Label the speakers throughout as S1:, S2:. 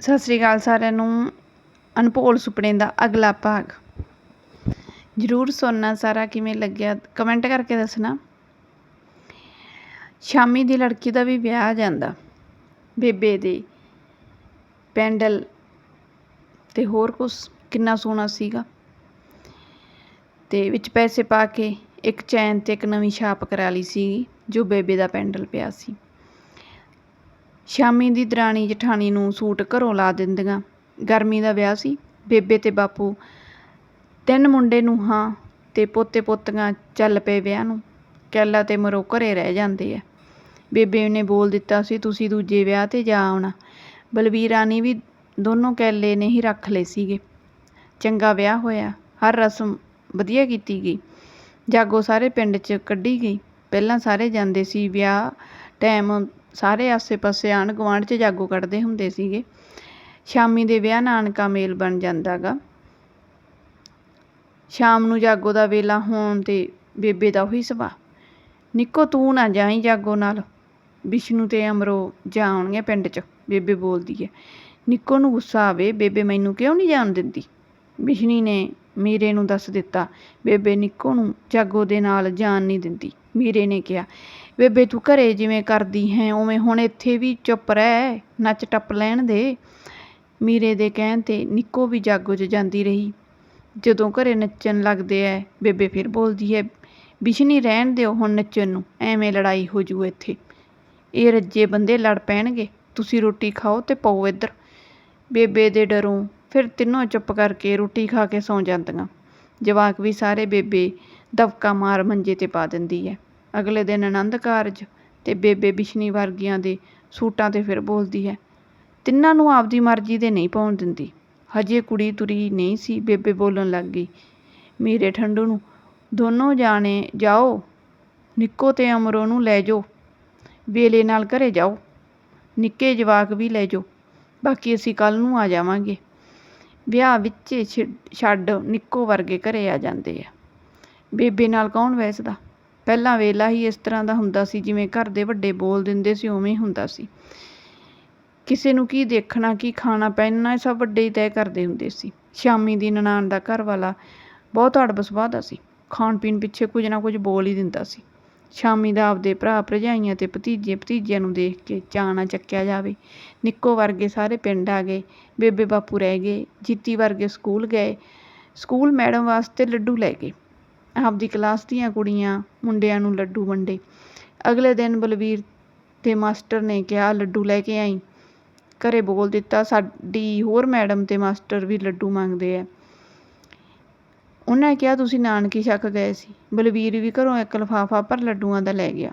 S1: ਸਤਿ ਸ੍ਰੀ ਅਕਾਲ ਸਾਰਿਆਂ ਨੂੰ। ਅਨਪੋਲ ਸੁਪਨੇ ਦਾ ਅਗਲਾ ਭਾਗ। ਜਰੂਰ ਸੁਣਨਾ ਸਾਰਾ, ਕਿਵੇਂ ਲੱਗਿਆ? ਕਮੈਂਟ ਕਰਕੇ ਦੱਸਣਾ। ਸ਼ਾਮੀ ਦੀ ਲੜਕੀ ਦਾ ਵੀ ਵਿਆਹ ਆ ਜਾਂਦਾ। ਬੇਬੇ ਦੇ ਪੈਂਡਲ ਤੇ ਹੋਰ ਕੁਛ ਕਿੰਨਾ ਸੋਹਣਾ ਸੀਗਾ। ਤੇ ਵਿੱਚ ਪੈਸੇ ਪਾ ਕੇ ਇੱਕ ਚੈਨ ਤੇ ਇੱਕ ਨਵੀਂ ਛਾਪ ਕਰਾ ਲਈ ਸੀ ਜੋ ਬੇਬੇ ਦਾ ਪੈਂਡਲ ਪਿਆ ਸੀ। ਸ਼ਾਮੀ ਦੀ ਦਰਾਣੀ ਜਠਾਣੀ ਨੂੰ ਸੂਟ ਘਰੋਂ ਲਾ ਦਿੰਦੀਆਂ। ਗਰਮੀ ਦਾ ਵਿਆਹ ਸੀ। ਬੇਬੇ ਤੇ ਬਾਪੂ, ਤਿੰਨ ਮੁੰਡੇ ਨੂੰ ਹਾਂ ਤੇ ਪੋਤੇ ਪੋਤੀਆਂ ਚੱਲ ਪਏ ਵਿਆਹ ਨੂੰ। ਕੈਲਾ ਤੇ ਮਰੋ ਘਰੇ ਰਹਿ ਜਾਂਦੇ ਆ। ਬੇਬੇ ਨੇ ਬੋਲ ਦਿੱਤਾ ਸੀ, ਤੁਸੀਂ ਦੂਜੇ ਵਿਆਹ ਤੇ ਜਾ ਆਉਣਾ। ਬਲਵੀਰਾਨੀ ਵੀ ਦੋਨੋਂ ਕੈਲੇ ਨੇ ਹੀ ਰੱਖ ਲਏ ਸੀਗੇ। ਚੰਗਾ ਵਿਆਹ ਹੋਇਆ। ਹਰ ਰਸਮ ਵਧੀਆ ਕੀਤੀ ਗਈ। ਜਾਗੋ ਸਾਰੇ ਪਿੰਡ 'ਚ ਕੱਢੀ ਗਈ। ਪਹਿਲਾਂ ਸਾਰੇ ਜਾਂਦੇ ਸੀ। ਵਿਆਹ ਟਾਈਮ ਸਾਰੇ ਆਸੇ-ਪਾਸੇ ਆਣ ਗੁਆਂਢ 'ਚ ਜਾਗੋ ਕੱਢਦੇ ਹੁੰਦੇ ਸੀਗੇ। ਸ਼ਾਮੀ ਦੇ ਵਿਆਹ ਨਾਨਕਾ ਮੇਲ ਬਣ ਜਾਂਦਾ ਗਾ ਸ਼ਾਮ ਨੂੰ ਜਾਗੋ ਦਾ ਵੇਲਾ ਹੋਣ ਤੇ ਬੇਬੇ ਦਾ ਉਹੀ ਸੁਭਾਅ। ਨਿੱਕੋ, ਤੂੰ ਨਾ ਜਾਈ ਜਾਗੋ ਨਾਲ। ਵਿਸ਼ਨੂੰ ਤੇ ਅਮਰੋ ਜਾ ਆਉਣਗੇ ਪਿੰਡ 'ਚ, ਬੇਬੇ ਬੋਲਦੀ ਹੈ। ਨਿੱਕੋ ਨੂੰ ਗੁੱਸਾ ਆਵੇ, ਬੇਬੇ ਮੈਨੂੰ ਕਿਉਂ ਨਹੀਂ ਜਾਣ ਦਿੰਦੀ? ਵਿਸ਼ਨੀ ਨੇ ਮੀਰੇ ਨੂੰ ਦੱਸ ਦਿੱਤਾ। ਬੇਬੇ ਨਿੱਕੋ ਨੂੰ ਜਾਗੋ ਦੇ ਨਾਲ ਜਾਣ ਨਹੀਂ ਦਿੰਦੀ। ਮੀਰੇ ਨੇ ਕਿਹਾ ਬੇਬੇ ਤੂੰ ਘਰੇ ਜਿਵੇਂ ਕਰਦੀ ਹੈ, ਉਵੇਂ ਹੁਣ ਇੱਥੇ ਵੀ ਚੁੱਪ ਰਹਿ, ਨੱਚ ਟੱਪ ਲੈਣ ਦੇ। ਮੀਰੇ ਦੇ ਕਹਿਣ ਤੇ ਨਿੱਕੋ ਵੀ ਜਾਗੋ 'ਚ ਜਾਂਦੀ ਰਹੀ। ਜਦੋਂ ਘਰੇ ਨੱਚਣ ਲੱਗਦੇ ਐ, ਬੇਬੇ ਫਿਰ ਬੋਲਦੀ ਹੈ ਬਿਸ਼ਨੀ, ਰਹਿਣ ਦਿਓ ਹੁਣ ਨੱਚਣ ਨੂੰ, ਐਵੇਂ ਲੜਾਈ ਹੋ ਜੂ ਇੱਥੇ। ਇਹ ਰੱਜੇ ਬੰਦੇ ਲੜ ਪੈਣਗੇ, ਤੁਸੀਂ ਰੋਟੀ ਖਾਓ ਤੇ ਪਾਓ ਇੱਧਰ। ਬੇਬੇ ਦੇ ਡਰੋਂ ਫਿਰ ਤਿੰਨੋਂ ਚੁੱਪ ਕਰਕੇ ਰੋਟੀ ਖਾ ਕੇ ਸੌਂ ਜਾਂਦੀਆਂ। ਜਵਾਕ ਵੀ ਸਾਰੇ ਬੇਬੇ ਦਬਕਾ ਮਾਰ ਮੰਜੇ ਤੇ ਪਾ ਦਿੰਦੀ ਹੈ ਅਗਲੇ ਦਿਨ ਆਨੰਦ ਕਾਰਜ ਤੇ ਬੇਬੇ ਬਿਸ਼ਨੀ ਵਰਗੀਆਂ ਦੇ ਸੂਟਾਂ ਤੇ ਫਿਰ ਬੋਲਦੀ ਹੈ, ਤਿੰਨਾਂ ਨੂੰ ਆਪਦੀ ਮਰਜ਼ੀ ਦੇ ਨਹੀਂ ਪਾਉਣ ਦਿੰਦੀ। ਹਜੇ ਕੁੜੀ ਤੁਰੀ ਨਹੀਂ ਸੀ, ਬੇਬੇ ਬੋਲਣ ਲੱਗ ਗਈ, ਮੇਰੇ ਠੰਡੂ ਨੂੰ, ਦੋਨੋਂ ਜਾਣੇ ਜਾਓ, ਨਿੱਕੋ ਤੇ ਅਮਰੋ ਨੂੰ ਲੈ ਜਾਓ, ਵੇਲੇ ਨਾਲ ਘਰੇ ਜਾਓ, ਨਿੱਕੇ ਜਵਾਕ ਵੀ ਲੈ ਜਾਓ, ਬਾਕੀ ਅਸੀਂ ਕੱਲ ਨੂੰ ਆ ਜਾਵਾਂਗੇ। ਵਿਆਹ ਵਿੱਚ ਛੱਡ ਨਿੱਕੋ ਵਰਗੇ ਘਰੇ ਆ ਜਾਂਦੇ ਆ। ਬੇਬੇ ਨਾਲ ਕੌਣ ਵੈਸਦਾ ਪਹਿਲਾਂ ਵੇਲਾ ਹੀ ਇਸ ਤਰ੍ਹਾਂ ਦਾ ਹੁੰਦਾ ਸੀ, ਜਿਵੇਂ ਘਰ ਦੇ ਵੱਡੇ ਬੋਲ ਦਿੰਦੇ ਸੀ, ਉਵੇਂ ਹੀ ਹੁੰਦਾ ਸੀ। ਕਿਸੇ ਨੂੰ ਕੀ ਦੇਖਣਾ, ਕੀ ਖਾਣਾ ਪਹਿਨਣਾ ਇਹ ਸਭ ਵੱਡੇ ਹੀ ਤੈਅ ਕਰਦੇ ਹੁੰਦੇ ਸੀ। ਸ਼ਾਮੀ ਦੀ ਨਨਾਣ ਦਾ ਘਰ ਵਾਲਾ ਬਹੁਤ ਅੜਬ ਸੁਭਾਅ ਦਾ ਸੀ। ਖਾਣ ਪੀਣ ਪਿੱਛੇ ਕੁਝ ਨਾ ਕੁਝ ਬੋਲ ਹੀ ਦਿੰਦਾ ਸੀ। ਸ਼ਾਮੀ ਦਾ ਆਪਦੇ ਭਰਾ ਭਰਜਾਈਆਂ ਤੇ ਭਤੀਜੇ ਭਤੀਜਿਆਂ ਨੂੰ ਦੇਖ ਕੇ ਚਾਅ ਨਾ ਚੱਕਿਆ ਜਾਵੇ। ਨਿੱਕੋ ਵਰਗੇ ਸਾਰੇ ਪਿੰਡ ਆ ਗਏ, ਬੇਬੇ ਬਾਪੂ ਰਹਿ ਗਏ, ਜੀਤੀ ਵਰਗੇ ਸਕੂਲ ਗਏ, ਸਕੂਲ ਮੈਡਮ ਵਾਸਤੇ ਲੱਡੂ ਲੈ ਗਏ। ਆਪਦੀ ਕਲਾਸ ਦੀਆਂ ਕੁੜੀਆਂ ਮੁੰਡਿਆਂ ਨੂੰ ਲੱਡੂ ਵੰਡੇ। ਅਗਲੇ ਦਿਨ ਬਲਵੀਰ ਦੇ ਮਾਸਟਰ ਨੇ ਕਿਹਾ, ਲੱਡੂ ਲੈ ਕੇ ਆਈ। ਘਰੇ ਬੋਲ ਦਿੱਤਾ, ਸਾਡੀ ਹੋਰ ਮੈਡਮ ਤੇ ਮਾਸਟਰ ਵੀ ਲੱਡੂ ਮੰਗਦੇ ਆ। ਉਹਨਾਂ ਕਿਹਾ, ਤੁਸੀਂ ਨਾਨਕੀ ਛੱਕ ਗਏ ਸੀ। ਬਲਵੀਰ ਵੀ ਘਰੋਂ ਇੱਕ ਲਫਾਫਾ ਪਰ ਲੱਡੂਆਂ ਦਾ ਲੈ ਗਿਆ।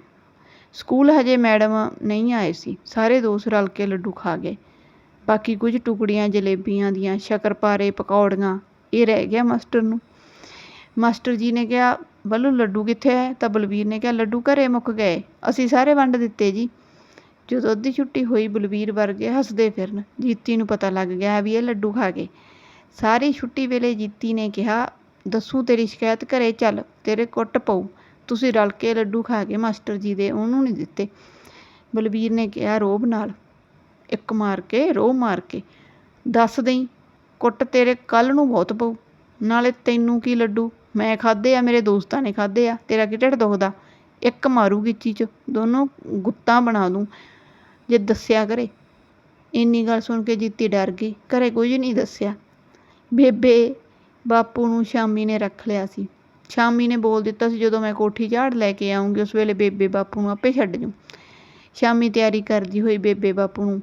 S1: ਸਕੂਲ ਹਜੇ ਮੈਡਮ ਨਹੀਂ ਆਏ ਸੀ। ਸਾਰੇ ਦੋਸਤ ਰਲ ਕੇ ਲੱਡੂ ਖਾ ਗਏ। ਬਾਕੀ ਕੁਝ ਟੁਕੜੀਆਂ, ਜਲੇਬੀਆਂ ਦੀਆਂ ਸ਼ਕਰਪਾਰੇ, ਪਕੌੜੀਆਂ, ਇਹ ਰਹਿ ਗਿਆ ਮਾਸਟਰ ਨੂੰ। ਮਾਸਟਰ ਜੀ ਨੇ ਕਿਹਾ ਬੱਲੂ ਲੱਡੂ ਕਿੱਥੇ ਹੈ? ਤਾਂ ਬਲਬੀਰ ਨੇ ਕਿਹਾ, ਲੱਡੂ ਘਰੇ ਮੁੱਕ ਗਏ। ਅਸੀਂ ਸਾਰੇ ਵੰਡ ਦਿੱਤੇ ਜੀ। ਜਦੋਂ ਅੱਧੀ ਛੁੱਟੀ ਹੋਈ ਬਲਬੀਰ ਵਰਗੇ ਹੱਸਦੇ ਫਿਰਨ। ਜੀਤੀ ਨੂੰ ਪਤਾ ਲੱਗ ਗਿਆ ਵੀ ਇਹ ਲੱਡੂ ਖਾ ਗਏ। ਸਾਰੀ ਛੁੱਟੀ ਵੇਲੇ ਜੀਤੀ ਨੇ ਕਿਹਾ, ਦੱਸੂ ਤੇਰੀ ਸ਼ਿਕਾਇਤ, ਘਰੇ ਚੱਲ। ਤੇਰੇ ਕੁੱਟ ਪਊ। ਤੁਸੀਂ ਰਲ ਕੇ ਲੱਡੂ ਖਾ ਕੇ ਮਾਸਟਰ ਜੀ ਦੇ ਉਹਨੂੰ ਨਹੀਂ ਦਿੱਤੇ। ਬਲਬੀਰ ਨੇ ਕਿਹਾ, ਰੋਬ ਨਾਲ। ਇੱਕ ਮਾਰ ਕੇ, ਰੋਹ ਮਾਰ ਕੇ। ਦੱਸ ਦੇਈ, ਕੁੱਟ ਤੇਰੇ ਕੱਲ ਨੂੰ ਬਹੁਤ ਪਊ। ਨਾਲੇ ਤੈਨੂੰ ਕੀ ਲੱਡੂ? ਮੈਂ ਖਾਦੇ ਆ, ਮੇਰੇ ਦੋਸਤਾਂ ਨੇ ਖਾਦੇ ਆ, ਤੇਰਾ ਕੀ ਢਿੱਡ ਦੁਖਦਾ? ਇੱਕ ਮਾਰੂ ਮਾਰੂਗੀ ਚੀਜ਼ ਦੋਨੋਂ ਗੁੱਤਾਂ ਬਣਾ ਦੂੰ, ਜੇ ਦੱਸਿਆ ਕਰੇ। ਇੰਨੀ ਗੱਲ ਸੁਣ ਕੇ ਜੀਤੀ ਡਰ ਗਈ, ਘਰੇ ਕੁਝ ਨਹੀਂ ਦੱਸਿਆ। ਬੇਬੇ ਬਾਪੂ ਨੂੰ ਸ਼ਾਮੀ ਨੇ ਰੱਖ ਲਿਆ ਸੀ। ਸ਼ਾਮੀ ਨੇ ਬੋਲ ਦਿੱਤਾ ਸੀ, ਜਦੋਂ ਮੈਂ ਕੋਠੀ ਝਾੜ ਲੈ ਕੇ ਆਉਂਗੀ ਉਸ ਵੇਲੇ ਬੇਬੇ ਬਾਪੂ ਨੂੰ ਆਪੇ ਛੱਡ ਜੂ। ਸ਼ਾਮੀ ਤਿਆਰੀ ਕਰਦੀ ਹੋਈ ਬੇਬੇ ਬਾਪੂ ਨੂੰ,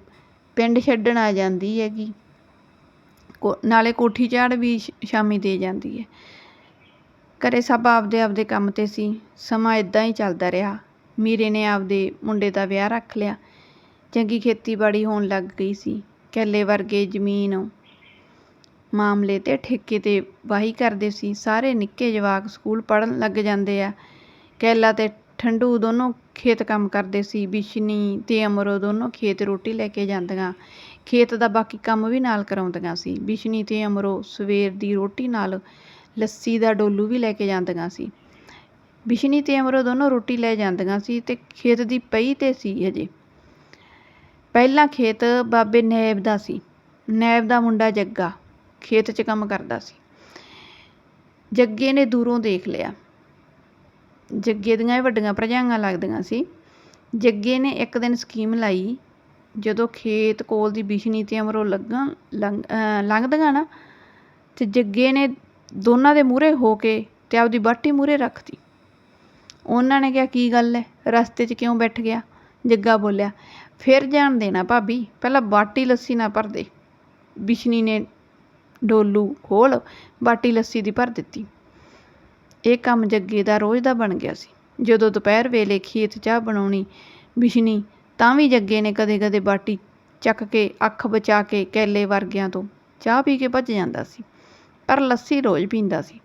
S1: ਪਿੰਡ ਛੱਡਣ ਆ ਜਾਂਦੀ ਹੈਗੀ। ਨਾਲੇ ਕੋਠੀ ਝਾੜ ਵੀ ਸ਼ਾਮੀ ਦੇ ਜਾਂਦੀ ਹੈ। ਘਰੇ ਸਭ ਆਪਦੇ ਆਪਦੇ ਕੰਮ ਤੇ ਸੀ। ਸਮਾਂ ਇਦਾਂ ਹੀ ਚੱਲਦਾ ਰਿਹਾ। ਮੀਰੇ ਨੇ ਆਪਦੇ ਮੁੰਡੇ ਦਾ ਵਿਆਹ ਰੱਖ ਲਿਆ। ਚੰਗੀ ਖੇਤੀਬਾੜੀ ਹੋਣ ਲੱਗ ਗਈ ਸੀ। ਕੈਲੇ ਵਰਗੇ ਜ਼ਮੀਨ ਮਾਮਲੇ ਤੇ ਠੇਕੇ ਤੇ ਵਾਹੀ ਕਰਦੇ ਸੀ। ਸਾਰੇ ਨਿੱਕੇ ਜਵਾਕ ਸਕੂਲ ਪੜਨ ਲੱਗ ਜਾਂਦੇ ਆ। ਕੈਲਾ ਤੇ ਠੰਡੂ ਦੋਨੋਂ ਖੇਤ ਕੰਮ ਕਰਦੇ ਸੀ। ਬਿਸ਼ਨੀ ਤੇ ਅਮਰੋ ਦੋਨੋਂ ਖੇਤ ਰੋਟੀ ਲੈ ਕੇ ਜਾਂਦੀਆਂ। ਖੇਤ ਦਾ ਬਾਕੀ ਕੰਮ ਵੀ ਨਾਲ ਕਰਾਉਂਦੀਆਂ ਸੀ। ਬਿਸ਼ਨੀ ਤੇ ਅਮਰੋ ਸਵੇਰ ਦੀ ਰੋਟੀ ਨਾਲ ਲੱਸੀ ਦਾ ਡੋਲੂ ਵੀ ਲੈ ਕੇ ਜਾਂਦੀਆਂ ਸੀ। ਬਿਸ਼ਨੀ ਤੇ ਅਮਰੋ ਦੋਨੋਂ ਰੋਟੀ ਲੈ ਜਾਂਦੀਆਂ ਸੀ ਤੇ ਖੇਤ ਦੀ ਪਈ ਤੇ ਸੀ ਹਜੇ। ਪਹਿਲਾਂ ਖੇਤ ਬਾਬੇ ਨੈਬ ਦਾ ਸੀ। ਨੈਬ ਦਾ ਮੁੰਡਾ ਜੱਗਾ ਖੇਤ 'ਚ ਕੰਮ ਕਰਦਾ ਸੀ। ਜੱਗੇ ਨੇ ਦੂਰੋਂ ਦੇਖ ਲਿਆ। ਜੱਗੇ ਦੀਆਂ ਇਹ ਵੱਡੀਆਂ ਭਰਜਾਈਆਂ ਲੱਗਦੀਆਂ ਸੀ। ਜੱਗੇ ਨੇ ਇੱਕ ਦਿਨ ਸਕੀਮ ਲਾਈ। ਜਦੋਂ ਖੇਤ ਕੋਲ ਦੀ ਬਿਸ਼ਨੀ ਤੇ ਅਮਰੋ ਲੱਗਾਂ, ਲੰਘ, ਅਹ ਲੰਘਦੀਆਂ ਨਾ, ਤੇ ਜੱਗੇ ਨੇ ਦੋਨਾਂ ਦੇ ਮੂਹਰੇ ਹੋ ਕੇ ਤੇ ਆਪਦੀ ਬਾਟੀ ਮੂਹਰੇ ਰੱਖਤੀ। ਉਹਨਾਂ ਨੇ ਕਿਹਾ, ਕੀ ਗੱਲ ਹੈ ਰਸਤੇ 'ਚ ਕਿਉਂ ਬੈਠ ਗਿਆ? ਜੱਗਾ ਬੋਲਿਆ, ਫਿਰ ਜਾਣ ਦੇਣਾ ਭਾਬੀ, ਪਹਿਲਾਂ ਬਾਟੀ ਲੱਸੀ ਨਾ ਭਰ ਦੇ। ਬਿਸ਼ਨੀ ਨੇ ਡੋਲੂ ਖੋਲ ਬਾਟੀ ਲੱਸੀ ਦੀ ਭਰ ਦਿੱਤੀ। ਇਹ ਕੰਮ ਜੱਗੇ ਦਾ ਰੋਜ਼ ਦਾ ਬਣ ਗਿਆ ਸੀ। ਜਦੋਂ ਦੁਪਹਿਰ ਵੇਲੇ ਖੇਤ ਚਾਹ ਬਣਾਉਣੀ, ਬਿਸ਼ਨੀ ਤਾਂ ਵੀ ਜੱਗੇ ਨੇ ਕਦੇ-ਕਦੇ ਬਾਟੀ ਚੱਕ ਕੇ, ਅੱਖ ਬਚਾ ਕੇ ਕੈਲੇ ਵਰਗਿਆਂ ਤੋਂ ਚਾਹ ਪੀ ਕੇ ਭੱਜ ਜਾਂਦਾ ਸੀ। ਪਰ ਲੱਸੀ ਰੋਜ਼ ਪੀਂਦਾ ਸੀ।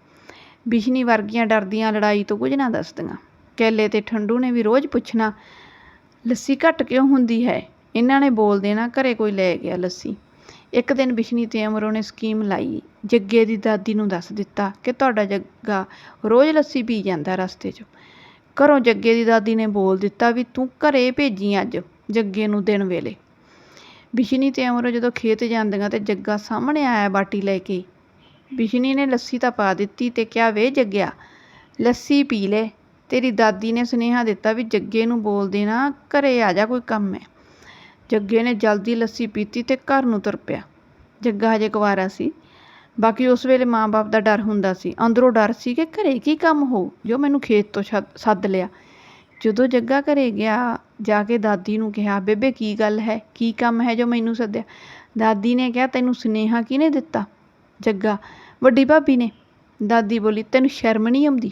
S1: ਬਿਸ਼ਨੀ ਵਰਗੀਆਂ ਡਰਦੀਆਂ ਲੜਾਈ ਤੋਂ ਕੁਝ ਨਾ ਦੱਸਦੀਆਂ। ਕੈਲੇ ਤੇ ਠੰਡੂ ਨੇ ਵੀ ਰੋਜ਼ ਪੁੱਛਣਾ, ਲੱਸੀ ਘੱਟ ਕਿਉਂ ਹੁੰਦੀ ਹੈ? ਇਹਨਾਂ ਨੇ ਬੋਲ ਦੇਣਾ, ਘਰੇ ਕੋਈ ਲੈ ਗਿਆ ਲੱਸੀ। ਇੱਕ ਦਿਨ ਬਿਸ਼ਨੀ ਤੇ ਅਮਰੋ ਨੇ ਸਕੀਮ ਲਾਈ। ਜੱਗੇ ਦੀ ਦਾਦੀ ਨੂੰ ਦੱਸ ਦਿੱਤਾ ਕਿ ਤੁਹਾਡਾ ਜੱਗਾ ਰੋਜ਼ ਲੱਸੀ ਪੀ ਜਾਂਦਾ ਰਸਤੇ 'ਚ। ਘਰੋਂ ਜੱਗੇ ਦੀ ਦਾਦੀ ਨੇ ਬੋਲ ਦਿੱਤਾ ਵੀ, ਤੂੰ ਘਰੇ ਭੇਜੀ ਅੱਜ, ਜੱਗੇ ਨੂੰ ਦਿਨ ਵੇਲੇ। ਬਿਸ਼ਨੀ ਤੇ ਅਮਰੋ ਜਦੋਂ ਖੇਤ ਜਾਂਦੀਆਂ ਤੇ ਜੱਗਾ ਸਾਹਮਣੇ ਆਇਆ ਬਾਟੀ ਲੈ ਕੇ ਬਿਸ਼ਨੀ ਨੇ ਲੱਸੀ ਤਾਂ ਪਾ ਦਿੱਤੀ ਤੇ ਕਿਹਾ ਵੇ ਜੱਗਿਆ। ਲੱਸੀ ਪੀ ਲੈ। ਤੇਰੀ ਦਾਦੀ ਨੇ ਸੁਨੇਹਾ ਦਿੱਤਾ ਵੀ ਜੱਗੇ ਨੂੰ ਬੋਲ ਦੇਣਾ, ਘਰੇ ਆ ਜਾ ਕੋਈ ਕੰਮ ਹੈ ਜੱਗੇ ਨੇ ਜਲਦੀ ਲੱਸੀ ਪੀਤੀ ਤੇ ਘਰ ਨੂੰ ਤੁਰ ਪਿਆ। ਜੱਗਾ ਹਜੇ ਕੁਵਾਰਾ ਸੀ। ਬਾਕੀ ਉਸ ਵੇਲੇ ਮਾਂ-ਬਾਪ ਦਾ ਡਰ ਹੁੰਦਾ ਸੀ। ਅੰਦਰੋਂ ਡਰ ਸੀ ਕਿ ਘਰੇ ਕੀ ਕੰਮ ਹੋ ਜੋ ਮੈਨੂੰ ਖੇਤ ਤੋਂ ਛੱਡ- ਸੱਦ ਲਿਆ। ਜਦੋਂ ਜੱਗਾ ਘਰੇ ਗਿਆ, ਜਾ ਕੇ ਦਾਦੀ ਨੂੰ ਕਿਹਾ, ਬੇਬੇ, ਕੀ ਗੱਲ ਹੈ? ਕੀ ਕੰਮ ਹੈ ਜੋ ਮੈਨੂੰ ਸੱਦਿਆ? ਦਾਦੀ ਨੇ ਕਿਹਾ, ਤੈਨੂੰ ਸੁਨੇਹਾ ਕਿਹਨੇ ਦਿੱਤਾ? ਜੱਗਾ, ਵੱਡੀ ਭਾਬੀ ਨੇ। ਦਾਦੀ ਬੋਲੀ, ਤੈਨੂੰ ਸ਼ਰਮ ਨਹੀਂ ਆਉਂਦੀ?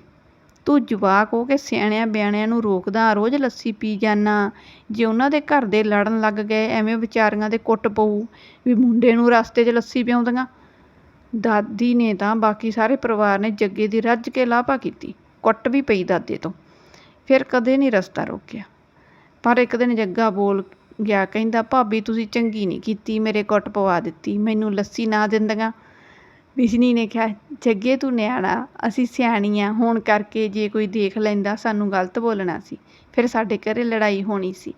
S1: ਤੂੰ ਜਵਾਕ ਹੋ ਕੇ ਸਿਆਣਿਆਂ ਬਿਆਣਿਆਂ ਨੂੰ ਰੋਕਦਾ, ਰੋਜ਼ ਲੱਸੀ ਪੀ ਜਾਨਾ। ਜੇ ਉਹਨਾਂ ਦੇ ਘਰ ਦੇ ਲੜਨ ਲੱਗ ਗਏ, ਐਵੇਂ ਵਿਚਾਰੀਆਂ ਦੇ ਕੁੱਟ ਪਊ, ਵੀ ਮੁੰਡੇ ਨੂੰ ਰਸਤੇ 'ਚ ਲੱਸੀ ਪਿਆਉਂਦੀਆਂ। ਦਾਦੀ ਨੇ ਤਾਂ ਬਾਕੀ ਸਾਰੇ ਪਰਿਵਾਰ ਨੇ ਜੱਗੇ ਦੀ ਰੱਜ ਕੇ ਲਾਪਾ ਕੀਤੀ। ਕੁੱਟ ਵੀ ਪਈ ਦਾਦੇ ਤੋਂ। ਫਿਰ ਕਦੇ ਨਹੀਂ ਰਸਤਾ ਰੋਕਿਆ। ਪਰ ਇੱਕ ਦਿਨ ਜੱਗਾ ਬੋਲ ਗਿਆ, ਕਹਿੰਦਾ, ਭਾਬੀ, ਤੁਸੀਂ ਚੰਗੀ ਨਹੀਂ ਕੀਤੀ, ਮੇਰੇ ਕੁੱਟ ਪਵਾ ਦਿੱਤੀ, ਮੈਨੂੰ ਲੱਸੀ ਨਾ ਦਿੰਦੀਆਂ। ਬਿਸ਼ਨੀ ਨੇ ਕਿਹਾ, ਜੱਗੇ ਤੂੰ ਨਿਆਣਾ, ਅਸੀਂ ਸਿਆਣੀਆਂ ਹੋਣ ਕਰਕੇ ਜੇ ਕੋਈ ਦੇਖ ਲੈਂਦਾ ਸਾਨੂੰ ਗਲਤ ਬੋਲਣਾ ਸੀ, ਫਿਰ ਸਾਡੇ ਘਰੇ ਲੜਾਈ ਹੋਣੀ ਸੀ।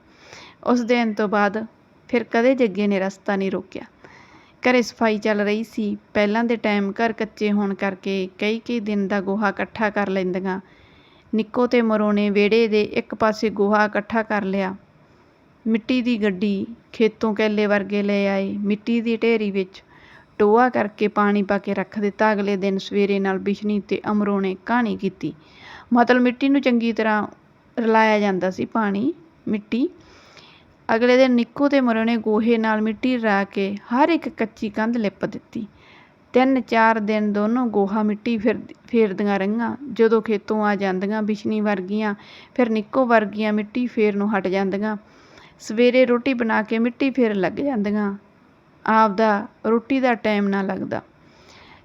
S1: ਉਸ ਦਿਨ ਤੋਂ ਬਾਅਦ ਫਿਰ ਕਦੇ ਜੱਗੇ ਨੇ ਰਸਤਾ ਨਹੀਂ ਰੋਕਿਆ। ਘਰੇ ਸਫ਼ਾਈ ਚੱਲ ਰਹੀ ਸੀ। ਪਹਿਲਾਂ ਦੇ ਟਾਈਮ ਘਰ ਕੱਚੇ ਹੋਣ ਕਰਕੇ ਕਈ ਕਈ ਦਿਨ ਦਾ ਗੋਹਾ ਇਕੱਠਾ ਕਰ ਲੈਂਦੀਆਂ। ਨਿੱਕੋ ਤੇ ਮਰੋ ਨੇ ਵਿਹੜੇ ਦੇ ਇੱਕ ਪਾਸੇ ਗੋਹਾ ਇਕੱਠਾ ਕਰ ਲਿਆ। ਮਿੱਟੀ ਦੀ ਗੱਡੀ ਖੇਤੋਂ ਕੈਲੇ ਵਰਗੇ ਲੈ ਆਏ। ਮਿੱਟੀ ਦੀ ਢੇਰੀ ਵਿੱਚ ਟੋਆ ਕਰਕੇ ਪਾਣੀ ਪਾ ਕੇ ਰੱਖ ਦਿੱਤਾ। ਅਗਲੇ ਦਿਨ ਸਵੇਰੇ ਨਾਲ ਬਿਸ਼ਨੀ ਤੇ ਅਮਰੋ ਨੇ ਕਹਾਣੀ ਕੀਤੀ। ਮਤਲਬ ਮਿੱਟੀ ਨੂੰ ਚੰਗੀ ਤਰ੍ਹਾਂ ਰਲਾਇਆ ਜਾਂਦਾ ਸੀ ਪਾਣੀ, ਮਿੱਟੀ। ਅਗਲੇ ਦਿਨ ਨਿੱਕੋ ਤੇ ਮਰੋ ਨੇ ਗੋਹੇ ਨਾਲ ਮਿੱਟੀ ਰਲਾ ਕੇ ਹਰ ਇੱਕ ਕੱਚੀ ਕੰਧ ਲਿਪ ਦਿੱਤੀ। ਤਿੰਨ ਚਾਰ ਦਿਨ ਦੋਨੋਂ ਗੋਹਾ ਮਿੱਟੀ ਫਿਰ ਫੇਰਦੀਆਂ ਰਹੀਆਂ। ਜਦੋਂ ਖੇਤੋਂ ਆ ਜਾਂਦੀਆਂ ਬਿਸ਼ਨੀ ਵਰਗੀਆਂ, ਫਿਰ ਨਿੱਕੋ ਵਰਗੀਆਂ ਮਿੱਟੀ ਫੇਰ ਨੂੰ ਹਟ ਜਾਂਦੀਆਂ। ਸਵੇਰੇ ਰੋਟੀ ਬਣਾ ਕੇ ਮਿੱਟੀ ਫੇਰ ਲੱਗ ਜਾਂਦੀਆਂ। ਆਪਦਾ ਰੋਟੀ ਦਾ ਟਾਈਮ ਨਾ ਲੱਗਦਾ।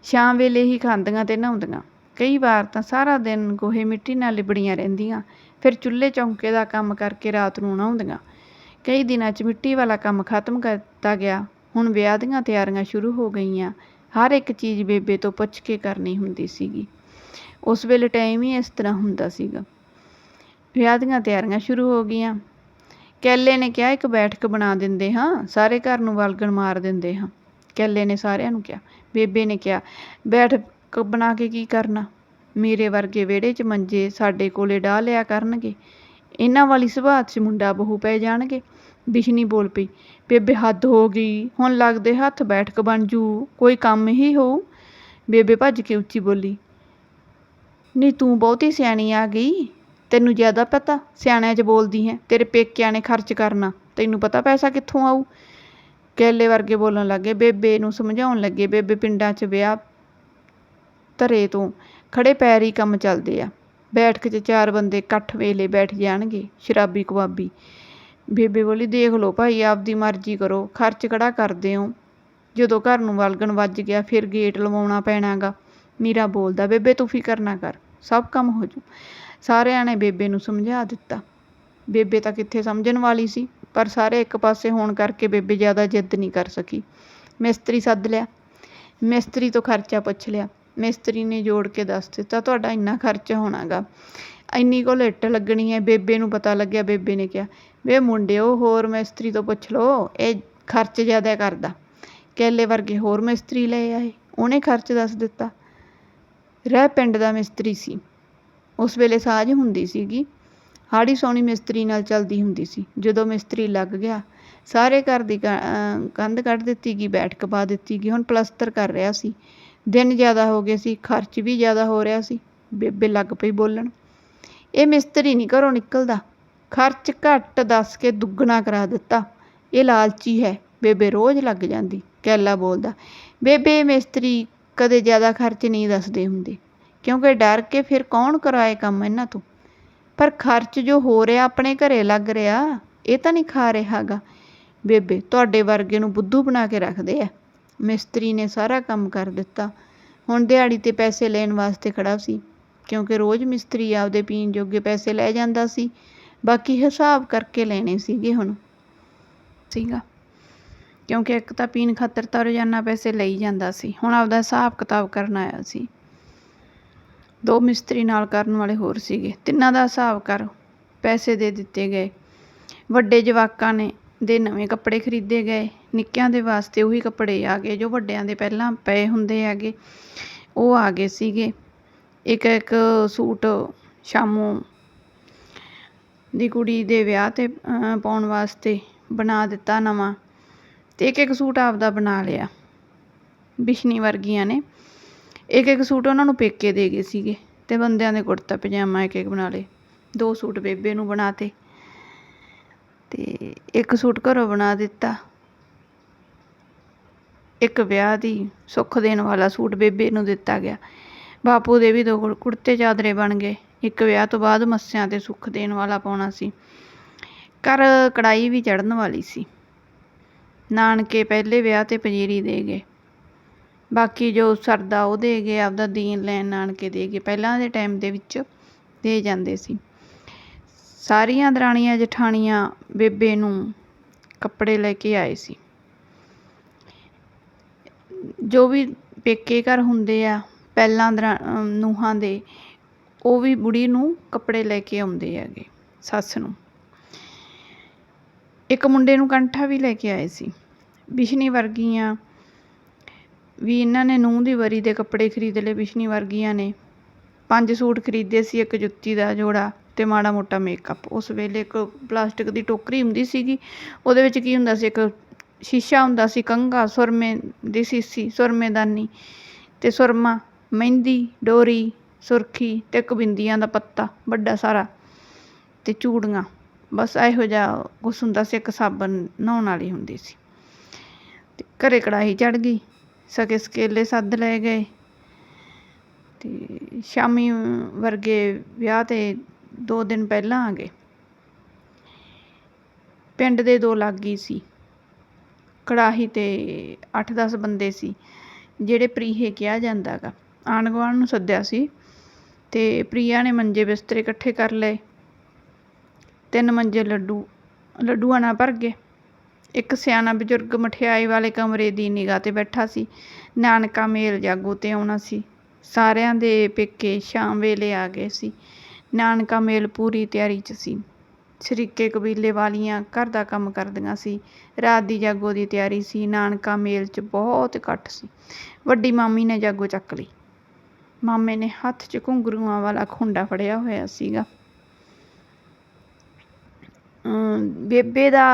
S1: ਸ਼ਾਮ ਵੇਲੇ ਹੀ ਖਾਂਦੀਆਂ ਤੇ ਨਹਾਉਂਦੀਆਂ। ਕਈ ਵਾਰ ਤਾਂ ਸਾਰਾ ਦਿਨ ਗੋਹੇ ਮਿੱਟੀ ਨਾਲ ਲਿਬੜੀਆਂ ਰਹਿੰਦੀਆਂ, ਫਿਰ ਚੁੱਲ੍ਹੇ ਚੌਂਕੇ ਦਾ ਕੰਮ ਕਰਕੇ ਰਾਤ ਨੂੰ ਨਹਾਉਂਦੀਆਂ। ਕਈ ਦਿਨਾਂ 'ਚ ਮਿੱਟੀ ਵਾਲਾ ਕੰਮ ਖਤਮ ਕਰਤਾ ਗਿਆ। ਹੁਣ ਵਿਆਹ ਦੀਆਂ ਤਿਆਰੀਆਂ ਸ਼ੁਰੂ ਹੋ ਗਈਆਂ। ਹਰ ਇੱਕ ਚੀਜ਼ ਬੇਬੇ ਤੋਂ ਪੁੱਛ ਕੇ ਕਰਨੀ ਹੁੰਦੀ ਸੀਗੀ। ਉਸ ਵੇਲੇ ਟਾਈਮ ਹੀ ਇਸ ਤਰ੍ਹਾਂ ਹੁੰਦਾ ਸੀਗਾ। ਵਿਆਹ ਦੀਆਂ ਤਿਆਰੀਆਂ ਸ਼ੁਰੂ ਹੋ ਗਈਆਂ। ਕੈਲੇ ਨੇ ਕਿਹਾ, ਇੱਕ ਬੈਠਕ ਬਣਾ ਦਿੰਦੇ ਹਾਂ, ਸਾਰੇ ਘਰ ਨੂੰ ਵਲਗਣ ਮਾਰ ਦਿੰਦੇ ਹਾਂ। ਕੈਲੇ ਨੇ ਸਾਰਿਆਂ ਨੂੰ ਕਿਹਾ। ਬੇਬੇ ਨੇ ਕਿਹਾ, ਬੈਠਕ ਬਣਾ ਕੇ ਕੀ ਕਰਨਾ? ਮੇਰੇ ਵਰਗੇ ਵਿਹੜੇ 'ਚ ਮੰਜੇ ਸਾਡੇ ਕੋਲੇ ਡਾਹ ਲਿਆ ਕਰਨਗੇ। ਇਹਨਾਂ ਵਾਲੀ ਸੁਭਾਅ 'ਚ ਮੁੰਡਾ ਬਹੂ ਪੈ ਜਾਣਗੇ। ਬਿਸ਼ਨੀ ਬੋਲ ਪਈ, ਬੇਬੇ ਹੱਦ ਹੋ ਗਈ, ਹੁਣ ਲੱਗਦੇ ਹੱਥ ਬੈਠਕ ਬਣ ਜੂ, ਕੋਈ ਕੰਮ ਹੀ ਹੋਊ ਬੇਬੇ ਭੱਜ ਕੇ ਉੱਚੀ ਬੋਲੀ ਨਹੀਂ ਤੂੰ ਬਹੁਤੀ ਸਿਆਣੀ ਆ ਗਈ। ਤੈਨੂੰ ਜ਼ਿਆਦਾ ਪਤਾ, ਸਿਆਣਿਆਂ 'ਚ ਬੋਲਦੀ ਹੈ, ਤੇਰੇ ਪੇਕਿਆਂ ਨੇ ਖਰਚ ਕਰਨਾ, ਤੈਨੂੰ ਪਤਾ ਪੈਸਾ ਕਿੱਥੋਂ ਆਊ? ਕੈਲੇ ਵਰਗੇ ਬੋਲਣ ਲੱਗੇ, ਬੇਬੇ ਨੂੰ ਸਮਝਾਉਣ ਲੱਗੇ, ਬੇਬੇ ਪਿੰਡਾਂ 'ਚ ਵਿਆਹ ਧਰੇ ਤੋਂ ਖੜੇ ਪੈਰ ਹੀ ਕੰਮ ਚੱਲਦੇ ਆ। ਬੈਠਕ 'ਚ ਚਾਰ ਬੰਦੇ ਇਕੱਠ ਵੇਲੇ ਬੈਠ ਜਾਣਗੇ, ਸ਼ਰਾਬੀ ਕਬਾਬੀ ਬੇਬੇ ਬੋਲੀ, ਦੇਖ ਲਓ ਭਾਈ, ਆਪਦੀ ਮਰਜ਼ੀ ਕਰੋ, ਖਰਚ ਕਿਹੜਾ ਕਰਦੇ ਹੋ ਜਦੋਂ ਘਰ ਨੂੰ ਵਲਗਣ ਵੱਜ ਗਿਆ, ਫਿਰ ਗੇਟ ਲਵਾਉਣਾ ਪੈਣਾਗਾ। ਮੀਰਾ ਬੋਲਦਾ, ਬੇਬੇ ਤੂੰ ਫਿਕਰ ਨਾ ਕਰ, ਸਭ ਕੰਮ ਹੋ ਜੂ। ਸਾਰਿਆਂ ਨੇ ਬੇਬੇ ਨੂੰ ਸਮਝਾ ਦਿੱਤਾ। ਬੇਬੇ ਤਾਂ ਕਿੱਥੇ ਸਮਝਣ ਵਾਲੀ ਸੀ, ਪਰ ਸਾਰੇ ਇੱਕ ਪਾਸੇ ਹੋਣ ਕਰਕੇ ਬੇਬੇ ਜ਼ਿਆਦਾ ਜਿੱਦ ਨਹੀਂ ਕਰ ਸਕੀ। ਮਿਸਤਰੀ ਸੱਦ ਲਿਆ। ਮਿਸਤਰੀ ਤੋਂ ਖਰਚਾ ਪੁੱਛ ਲਿਆ। ਮਿਸਤਰੀ ਨੇ ਜੋੜ ਕੇ ਦੱਸ ਦਿੱਤਾ, ਤੁਹਾਡਾ ਇੰਨਾ ਖਰਚਾ ਹੋਣਾਗਾ। ਇੰਨੀ ਕੋਲ ਇੱਟ ਲੱਗਣੀ ਹੈ। ਬੇਬੇ ਨੂੰ ਪਤਾ ਲੱਗਿਆ, ਬੇਬੇ ਨੇ ਕਿਹਾ, ਵੇ ਮੁੰਡਿਓ, ਹੋਰ ਮਿਸਤਰੀ ਤੋਂ ਪੁੱਛ ਲਓ, ਇਹ ਖਰਚ ਜ਼ਿਆਦਾ ਕਰਦਾ। ਕੇਲੇ ਵਰਗੇ ਹੋਰ ਮਿਸਤਰੀ ਲਏ ਆਏ। ਉਹਨੇ ਖਰਚ ਦੱਸ ਦਿੱਤਾ। ਰਹਿ ਪਿੰਡ ਦਾ ਮਿਸਤਰੀ ਸੀ। ਉਸ ਵੇਲੇ ਸਾਜ ਹੁੰਦੀ ਸੀਗੀ। ਹਾੜੀ ਸੋਣੀ ਮਿਸਤਰੀ ਨਾਲ ਚੱਲਦੀ ਹੁੰਦੀ ਸੀ। ਜਦੋਂ ਮਿਸਤਰੀ ਲੱਗ ਗਿਆ, ਸਾਰੇ ਘਰ ਦੀ ਕ- ਕੰਧ ਕੱਢ ਦਿੱਤੀ ਗਈ, ਬੈਠਕ ਪਾ ਦਿੱਤੀ ਗਈ, ਹੁਣ ਪਲਸਤਰ ਕਰ ਰਿਹਾ ਸੀ। ਦਿਨ ਜ਼ਿਆਦਾ ਹੋ ਗਏ ਸੀ, ਖਰਚ ਵੀ ਜ਼ਿਆਦਾ ਹੋ ਰਿਹਾ ਸੀ। ਬੇਬੇ ਲੱਗ ਪਈ ਬੋਲਣ। ਇਹ ਮਿਸਤਰੀ ਨਹੀਂ ਘਰੋਂ ਨਿਕਲਦਾ। ਖਰਚ ਘੱਟ ਦੱਸ ਕੇ ਦੁੱਗਣਾ ਕਰਾ ਦਿੱਤਾ। ਇਹ ਲਾਲਚੀ ਹੈ। ਬੇਬੇ ਰੋਜ਼ ਲੱਗ ਜਾਂਦੀ। ਕੈਲਾ ਬੋਲਦਾ, ਬੇਬੇ ਮਿਸਤਰੀ ਕਦੇ ਜ਼ਿਆਦਾ ਖਰਚ ਨਹੀਂ ਦੱਸਦੇ ਹੁੰਦੇ। ਕਿਉਂਕਿ ਡਰ ਕੇ ਫਿਰ ਕੌਣ ਕਰਾਏ ਕੰਮ ਇਹਨਾਂ ਤੋਂ? ਪਰ ਖਰਚ ਜੋ ਹੋ ਰਿਹਾ ਆਪਣੇ ਘਰੇ ਲੱਗ ਰਿਹਾ, ਇਹ ਤਾਂ ਨਹੀਂ ਖਾ ਰਿਹਾਗਾ ਬੇਬੇ, ਤੁਹਾਡੇ ਵਰਗੇ ਨੂੰ ਬੁੱਧੂ ਬਣਾ ਕੇ ਰੱਖਦੇ ਆ। ਮਿਸਤਰੀ ਨੇ ਸਾਰਾ ਕੰਮ ਕਰ ਦਿੱਤਾ। ਹੁਣ ਦਿਹਾੜੀ ਤੇ ਪੈਸੇ ਲੈਣ ਵਾਸਤੇ ਖੜਾ ਸੀ, ਕਿਉਂਕਿ ਰੋਜ਼ ਮਿਸਤਰੀ ਆਪਦੇ ਪੀਣ ਜੋਗੇ ਪੈਸੇ ਲੈ ਜਾਂਦਾ ਸੀ। ਬਾਕੀ ਹਿਸਾਬ ਕਰਕੇ ਲੈਣੇ ਸੀਗੇ ਹੁਣ। ਸੀਗਾ। ਕਿਉਂਕਿ ਇੱਕ ਤਾਂ ਪੀਣ ਖਾਤਰ ਤਾਂ ਰੋਜ਼ਾਨਾ ਪੈਸੇ ਲਈ ਜਾਂਦਾ ਸੀ। ਹੁਣ ਆਪਦਾ ਹਿਸਾਬ ਕਿਤਾਬ ਕਰਨ ਆਇਆ ਸੀ। ਦੋ ਮਿਸਤਰੀ ਨਾਲ ਕਰਨ ਵਾਲੇ ਹੋਰ ਸੀਗੇ। ਤਿੰਨਾਂ ਦਾ ਹਿਸਾਬ ਕਰ ਪੈਸੇ ਦੇ ਦਿੱਤੇ ਗਏ। ਵੱਡੇ ਜਵਾਕਾਂ ਨੇ ਦੇ ਨਵੇਂ ਕੱਪੜੇ ਖਰੀਦੇ ਗਏ। ਨਿੱਕਿਆਂ ਦੇ ਵਾਸਤੇ ਉਹੀ ਕੱਪੜੇ ਆ ਗਏ ਜੋ ਵੱਡਿਆਂ ਦੇ ਪਹਿਲਾਂ ਪਏ ਹੁੰਦੇ ਹੈਗੇ। ਉਹ ਆ ਗਏ ਸੀਗੇ। ਇੱਕ ਇੱਕ ਸੂਟ ਸ਼ਾਮੂ ਦੀ ਕੁੜੀ ਦੇ ਵਿਆਹ ਤੇ ਪਾਉਣ ਵਾਸਤੇ ਬਣਾ ਦਿੱਤਾ ਨਵਾਂ ਤੇ ਇੱਕ ਇੱਕ ਸੂਟ ਆਪਦਾ ਬਣਾ ਲਿਆ। ਬਿਸ਼ਨੀ ਵਰਗੀਆਂ ਨੇ। ਇੱਕ ਇੱਕ ਸੂਟ ਉਹਨਾਂ ਨੂੰ ਪੇਕੇ ਦੇ ਗਏ ਸੀਗੇ ਅਤੇ ਬੰਦਿਆਂ ਦੇ ਕੁੜਤਾ ਪਜਾਮਾ ਇੱਕ ਇੱਕ ਬਣਾ ਲਏ। ਦੋ ਸੂਟ ਬੇਬੇ ਨੂੰ ਬਣਾ ਤੇ ਇੱਕ ਸੂਟ ਘਰੋਂ ਬਣਾ ਦਿੱਤਾ। ਇੱਕ ਵਿਆਹ ਦੀ ਸੁੱਖ ਦੇਣ ਵਾਲਾ ਸੂਟ ਬੇਬੇ ਨੂੰ ਦਿੱਤਾ ਗਿਆ। ਬਾਪੂ ਦੇ ਵੀ ਦੋ ਕੁੜ- ਕੁੜਤੇ ਚਾਦਰੇ ਬਣ ਗਏ। ਇੱਕ ਵਿਆਹ ਤੋਂ ਬਾਅਦ ਮੱਸਿਆਂ ਤੇ ਸੁੱਖ ਦੇਣ ਵਾਲਾ ਪਾਉਣਾ ਸੀ। ਘਰ ਕੜਾਈ ਵੀ ਚੜਨ ਵਾਲੀ ਸੀ। ਨਾਨਕੇ ਪਹਿਲੇ ਵਿਆਹ ਤੇ ਪੰਜੀਰੀ ਦੇ ਗਏ। ਬਾਕੀ ਜੋ ਸਰਦਾ ਉਹ ਦੇ ਗਏ, ਆਪਦਾ ਦੀਨ ਲੈਣ ਨਾਨਕੇ ਦੇ ਗਏ। ਪਹਿਲਾਂ ਦੇ ਟਾਈਮ ਦੇ ਵਿੱਚ ਦੇ ਜਾਂਦੇ ਸੀ। ਸਾਰੀਆਂ ਦਰਾਣੀਆਂ ਜਠਾਣੀਆਂ ਬੇਬੇ ਨੂੰ ਕੱਪੜੇ ਲੈ ਕੇ ਆਏ ਸੀ। ਜੋ ਵੀ ਪੇਕੇ ਘਰ ਹੁੰਦੇ ਆ, ਪਹਿਲਾਂ ਦਰਾ ਨੂੰਹਾਂ ਦੇ, ਉਹ ਵੀ ਬੁੜੀ ਨੂੰ ਕੱਪੜੇ ਲੈ ਕੇ ਆਉਂਦੇ ਹੈਗੇ, ਸੱਸ ਨੂੰ। ਇੱਕ ਮੁੰਡੇ ਨੂੰ ਕੰਠਾ ਵੀ ਲੈ ਕੇ ਆਏ ਸੀ। ਬਿਸ਼ਨੀ ਵਰਗੀਆਂ ਵੀ ਇਹਨਾਂ ਨੇ ਨੂੰਹ ਦੀ ਵਰੀ ਦੇ ਕੱਪੜੇ ਖਰੀਦ ਲਏ ਬਿਸ਼ਨੀ ਵਰਗੀਆਂ ਨੇ। ਪੰਜ ਸੂਟ ਖਰੀਦੇ ਸੀ, ਇੱਕ ਜੁੱਤੀ ਦਾ ਜੋੜਾ ਤੇ ਮਾੜਾ ਮੋਟਾ ਮੇਕਅਪ ਉਸ ਵੇਲੇ ਇੱਕ ਪਲਾਸਟਿਕ ਦੀ ਟੋਕਰੀ ਹੁੰਦੀ ਸੀਗੀ, ਉਹਦੇ ਵਿੱਚ ਕੀ ਹੁੰਦਾ ਸੀ? ਇੱਕ ਸ਼ੀਸ਼ਾ ਹੁੰਦਾ ਸੀ, ਕੰਘਾ, ਸੁਰਮੇ ਦੀ ਸੀਸੀ, ਸੁਰਮੇਦਾਨੀ ਤੇ ਸੁਰਮਾ, ਮਹਿੰਦੀ, ਡੋਰੀ, ਸੁਰਖੀ ਤੇ ਕਬਿੰਦੀਆਂ ਦਾ ਪੱਤਾ, ਵੱਡਾ ਸਾਰਾ ਤੇ ਚੂੜੀਆਂ। ਬਸ ਇਹੋ ਜਿਹਾ ਕੁਛ ਹੁੰਦਾ ਸੀ, ਇੱਕ ਸਾਬਣ ਨਹਾਉਣ ਵਾਲੀ ਹੁੰਦੀ ਸੀ। ਤੇ ਘਰੇ ਕੜਾਹੀ ਚੜ ਗਈ। ਸਕੇ ਸਕੇਲੇ ਸੱਦ ਲਏ ਗਏ। ਤੇ ਸ਼ਾਮੀ ਵਰਗੇ ਵਿਆਹ ਤੇ ਦੋ ਦਿਨ ਪਹਿਲਾਂ ਆ ਗਏ। ਪਿੰਡ ਦੇ ਦੋ ਲਾਗੀ ਸੀ। ਕੜਾਹੀ ਤੇ 8-10 ਬੰਦੇ ਸੀ, ਜਿਹੜੇ ਪ੍ਰੀਹੇ ਕਿਹਾ ਜਾਂਦਾ ਗਾ। ਆਂਢ ਗੁਆਂਢ ਨੂੰ ਸੱਦਿਆ ਸੀ ਤੇ ਪ੍ਰੀਆ ਨੇ ਮੰਜੇ ਬਿਸਤਰੇ ਇਕੱਠੇ ਕਰ ਲਏ। ਤਿੰਨ ਮੰਜੇ ਲੱਡੂ ਲੱਡੂਆਂ ਨਾਲ ਭਰ ਗਏ। ਇੱਕ ਸਿਆਣਾ ਬਜ਼ੁਰਗ ਮਠਿਆਈ ਵਾਲੇ ਕਮਰੇ ਦੀ ਨਿਗਾਹ ਤੇ ਬੈਠਾ ਸੀ। ਨਾਨਕਾ ਮੇਲ ਜਾਗੋ ਤੇ ਆਉਣਾ ਸੀ। ਸਾਰਿਆਂ ਦੇ ਪੇਕੇ ਸ਼ਾਮ ਵੇਲੇ ਆ ਗਏ ਸੀ। ਨਾਨਕਾ ਮੇਲ ਪੂਰੀ ਤਿਆਰੀ 'ਚ ਸੀ। ਸ਼ਰੀਕੇ ਕਬੀਲੇ ਵਾਲੀਆਂ ਘਰ ਦਾ ਕੰਮ ਕਰਦੀਆਂ ਸੀ। ਰਾਤ ਦੀ ਜਾਗੋ ਦੀ ਤਿਆਰੀ ਸੀ। ਨਾਨਕਾ ਮੇਲ 'ਚ ਬਹੁਤ ਇਕੱਠ ਸੀ। ਵੱਡੀ ਮਾਮੀ ਨੇ ਜਾਗੋ ਚੱਕ ਲਈ। ਮਾਮੇ ਨੇ ਹੱਥ 'ਚ ਘੁੰਗਰੂਆਂ ਵਾਲਾ ਖੁੰਡਾ ਫੜਿਆ ਹੋਇਆ ਸੀਗਾ। ਬੇਬੇ ਦਾ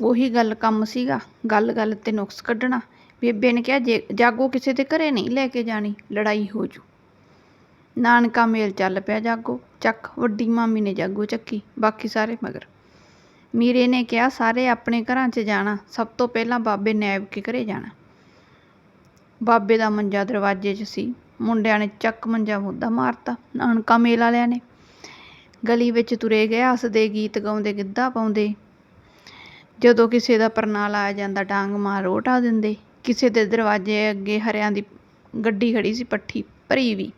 S1: ਉਹੀ ਗੱਲ ਕੰਮ ਸੀਗਾ। ਗੱਲ ਗੱਲ ਤੇ ਨੁਕਸ ਕੱਢਣਾ। ਬੇਬੇ ਨੇ ਕਿਹਾ, ਜੇ ਜਾਗੋ ਕਿਸੇ ਦੇ ਘਰੇ ਨਹੀਂ ਲੈ ਕੇ ਜਾਣੀ, ਲੜਾਈ ਹੋ ਜੂ। ਨਾਨਕਾ ਮੇਲ ਚੱਲ ਪਿਆ ਜਾਗੋ। ਚੱਕ, ਵੱਡੀ ਮਾਮੀ ਨੇ ਜਾਗੋ ਚੱਕੀ, ਬਾਕੀ ਸਾਰੇ ਮਗਰ। ਮੀਰੇ ਨੇ ਕਿਹਾ, ਸਾਰੇ ਆਪਣੇ ਘਰਾਂ 'ਚ ਜਾਣਾ। ਸਭ ਤੋਂ ਪਹਿਲਾਂ ਬਾਬੇ ਨੈਬ ਕੇ ਘਰੇ ਜਾਣਾ। ਬਾਬੇ ਦਾ ਮੰਜਾ ਦਰਵਾਜ਼ੇ 'ਚ ਸੀ। ਮੁੰਡਿਆਂ ਨੇ ਚੱਕ ਮੰਜਾ ਮੁੱਦਾ ਮਾਰਤਾ। ਨਾਨਕਾ ਮੇਲ ਵਾਲਿਆਂ ਨੇ ਗਲੀ ਵਿੱਚ ਤੁਰੇ ਗਏ, ਹੱਸਦੇ, ਗੀਤ ਗਾਉਂਦੇ, ਗਿੱਧਾ ਪਾਉਂਦੇ। ਜਦੋਂ ਕਿਸੇ ਦਾ ਪਰਨਾਲ ਆ ਜਾਂਦਾ, ਡਾਂਗ ਮਾਰ ਰੋਟਾ ਦਿੰਦੇ। ਕਿਸੇ ਦੇ ਦਰਵਾਜ਼ੇ ਅੱਗੇ ਹਰਿਆਂ ਦੀ ਗੱਡੀ ਖੜ੍ਹੀ ਸੀ ਪੱਠੀ, ਭਰੀ ਵੀ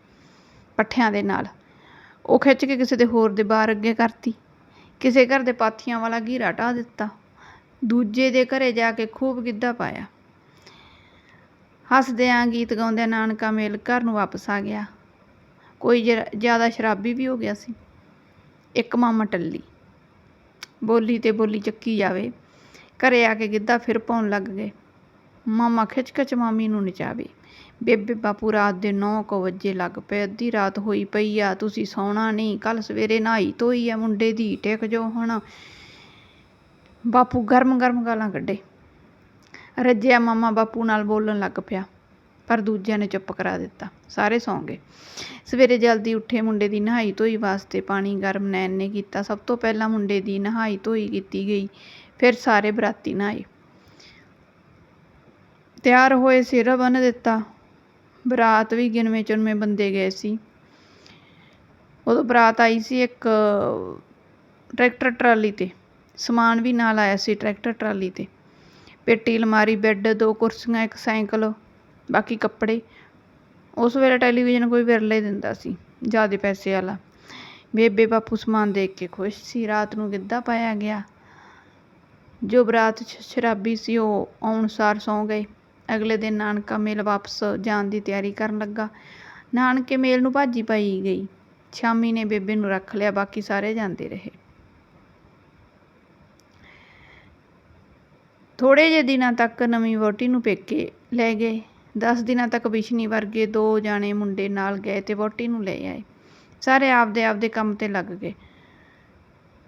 S1: ਪੱਠਿਆਂ ਦੇ ਨਾਲ। ਉਹ ਖਿੱਚ ਕੇ ਕਿਸੇ ਦੇ ਹੋਰ ਦੇ ਬਾਹਰ ਅੱਗੇ ਕਰਤੀ। ਕਿਸੇ ਘਰ ਦੇ ਪਾਥੀਆਂ ਵਾਲਾ ਘੀਰਾ ਢਾਹ ਦਿੱਤਾ। ਦੂਜੇ ਦੇ ਘਰੇ ਜਾ ਕੇ ਖੂਬ ਗਿੱਧਾ ਪਾਇਆ। ਹੱਸਦਿਆਂ ਗੀਤ ਗਾਉਂਦਿਆਂ ਨਾਨਕਾ ਮੇਲ ਘਰ ਨੂੰ ਵਾਪਸ ਆ ਗਿਆ। ਕੋਈ ਜ਼ਿਆਦਾ ਸ਼ਰਾਬੀ ਵੀ ਹੋ ਗਿਆ ਸੀ। ਇੱਕ ਮਾਮਾ ਟੱਲੀ। ਬੋਲੀ ਤੇ ਬੋਲੀ ਚੱਕੀ ਜਾਵੇ। ਘਰੇ ਆ ਕੇ ਗਿੱਧਾ ਫਿਰ ਪਾਉਣ ਲੱਗ ਗਏ। ਮਾਮਾ ਖਿੱਚ ਖਿੱਚ ਮਾਮੀ ਨੂੰ ਨਚਾਵੇ ਬੇਬੇ ਬਾਪੂ ਰਾਤ ਦੇ 9 ਕੁ ਵਜੇ ਲੱਗ ਪਏ। ਅੱਧੀ ਰਾਤ ਹੋਈ ਪਈ ਆ, ਤੁਸੀਂ ਸੌਣਾ ਨਹੀਂ। ਕੱਲ ਸਵੇਰੇ ਨਹਾਈ ਧੋਈ ਆ ਮੁੰਡੇ ਦੀ, ਟਿਕ ਜੋ ਹੁਣ। ਬਾਪੂ ਗਰਮ ਗਰਮ ਗਾਲਾਂ ਕੱਢੇ। ਰੱਜਿਆ ਮਾਮਾ ਬਾਪੂ ਨਾਲ ਬੋਲਣ ਲੱਗ ਪਿਆ, ਪਰ ਦੂਜਿਆਂ ਨੇ ਚੁੱਪ ਕਰਾ ਦਿੱਤਾ। ਸਾਰੇ ਸੌਂ ਗਏ। ਸਵੇਰੇ ਜਲਦੀ ਉੱਠੇ ਮੁੰਡੇ ਦੀ ਨਹਾਈ ਧੋਈ ਵਾਸਤੇ ਪਾਣੀ ਗਰਮ ਨੈਣ ਨੇ ਕੀਤਾ। ਸਭ ਤੋਂ ਪਹਿਲਾਂ ਮੁੰਡੇ ਦੀ ਨਹਾਈ ਧੋਈ ਕੀਤੀ ਗਈ। ਫਿਰ ਸਾਰੇ ਬਰਾਤੀ ਨਹਾਏ। ਤਿਆਰ ਹੋਏ ਸਿਰ ਬੰਨ੍ਹ ਦਿੱਤਾ। ਬਰਾਤ ਵੀ ਗਿਣਵੇਂ ਚੁਣਵੇਂ ਬੰਦੇ ਗਏ ਸੀ। ਉਦੋਂ ਬਰਾਤ ਆਈ ਸੀ ਇੱਕ ਟਰੈਕਟਰ ਟਰਾਲੀ ਤੇ। ਸਮਾਨ ਵੀ ਨਾਲ ਆਇਆ ਸੀ ਟਰੈਕਟਰ ਟਰਾਲੀ ਤੇ। ਪੇਟੀ ਅਲਮਾਰੀ, ਬੈੱਡ, ਦੋ ਕੁਰਸੀਆਂ, ਇੱਕ ਸਾਈਕਲ, ਬਾਕੀ ਕੱਪੜੇ। ਉਸ ਵੇਲੇ ਟੈਲੀਵਿਜ਼ਨ ਕੋਈ ਵਿਰਲੇ ਦਿੰਦਾ ਸੀ, ਜ਼ਿਆਦਾ ਪੈਸੇ ਵਾਲਾ। ਬੇਬੇ ਬਾਪੂ ਸਮਾਨ ਦੇਖ ਕੇ ਖੁਸ਼ ਸੀ। ਰਾਤ ਨੂੰ ਗਿੱਧਾ ਪਾਇਆ ਗਿਆ। ਜੋ ਬਰਾਤ 'ਚ ਸ਼ਰਾਬੀ ਸੀ, ਉਹ ਆਉਣ ਸਾਰ ਸੌਂ ਗਏ। ਅਗਲੇ ਦਿਨ ਨਾਨਕਾ ਮੇਲ ਵਾਪਸ ਜਾਣ ਦੀ ਤਿਆਰੀ ਕਰਨ ਲੱਗਾ। ਨਾਨਕੇ ਮੇਲ ਨੂੰ ਭਾਜੀ ਪਾਈ ਗਈ। ਸ਼ਾਮੀ ਨੇ ਬੇਬੇ ਨੂੰ ਰੱਖ ਲਿਆ, ਬਾਕੀ ਸਾਰੇ ਜਾਂਦੇ ਰਹੇ। ਥੋੜੇ ਜਿਹੇ ਦਿਨਾਂ ਤੱਕ ਨਵੀਂ ਵਹੁਟੀ ਨੂੰ ਪੇਕੇ ਲੈ ਗਏ। 10 ਦਿਨਾਂ ਤੱਕ ਬਿਸ਼ਨੀ ਵਰਗੇ ਦੋ ਜਾਣੇ ਮੁੰਡੇ ਨਾਲ ਗਏ ਤੇ ਵਹੁਟੀ ਨੂੰ ਲੈ ਆਏ। ਸਾਰੇ ਆਪਦੇ ਆਪਦੇ ਕੰਮ ਤੇ ਲੱਗ ਗਏ।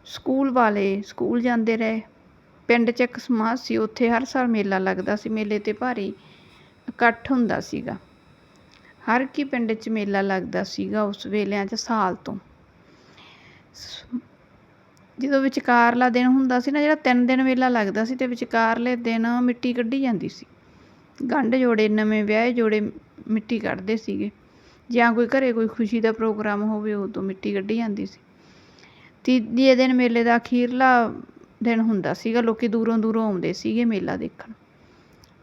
S1: ਸਕੂਲ ਵਾਲੇ ਸਕੂਲ ਜਾਂਦੇ ਰਹੇ। ਪਿੰਡ 'ਚ ਇੱਕ ਸਮਾਜ ਸੀ, ਉੱਥੇ ਹਰ ਸਾਲ ਮੇਲਾ ਲੱਗਦਾ ਸੀ, ਮੇਲੇ ਤੇ ਭਾਰੀ ਇਕੱਠ ਹੁੰਦਾ ਸੀਗਾ। ਹਰ ਕੀ ਪਿੰਡ 'ਚ ਮੇਲਾ ਲੱਗਦਾ ਸੀਗਾ ਉਸ ਵੇਲਿਆਂ 'ਚ, ਸਾਲ ਤੋਂ। ਸ- ਜਦੋਂ ਵਿਚਕਾਰਲਾ ਦਿਨ ਹੁੰਦਾ ਸੀ ਨਾ, ਜਿਹੜਾ ਤਿੰਨ ਦਿਨ ਮੇਲਾ ਲੱਗਦਾ ਸੀ, ਤੇ ਵਿਚਕਾਰਲੇ ਦਿਨ ਮਿੱਟੀ ਕੱਢੀ ਜਾਂਦੀ ਸੀ। ਗੰਢ ਜੋੜੇ, ਨਵੇਂ ਵਿਆਹੇ ਜੋੜੇ ਮਿੱਟੀ ਕੱਢਦੇ ਸੀਗੇ। ਜਾਂ ਕੋਈ ਘਰੇ ਕੋਈ ਖੁਸ਼ੀ ਦਾ ਪ੍ਰੋਗਰਾਮ ਹੋਵੇ, ਉਦੋਂ ਮਿੱਟੀ ਕੱਢੀ ਜਾਂਦੀ ਸੀ। ਤੀਜੇ ਦਿਨ ਮੇਲੇ ਦਾ ਅਖੀਰਲਾ ਦਿਨ ਹੁੰਦਾ ਸੀਗਾ, ਲੋਕੀ ਦੂਰੋਂ ਦੂਰੋਂ ਆਉਂਦੇ ਸੀਗੇ ਮੇਲਾ ਦੇਖਣ।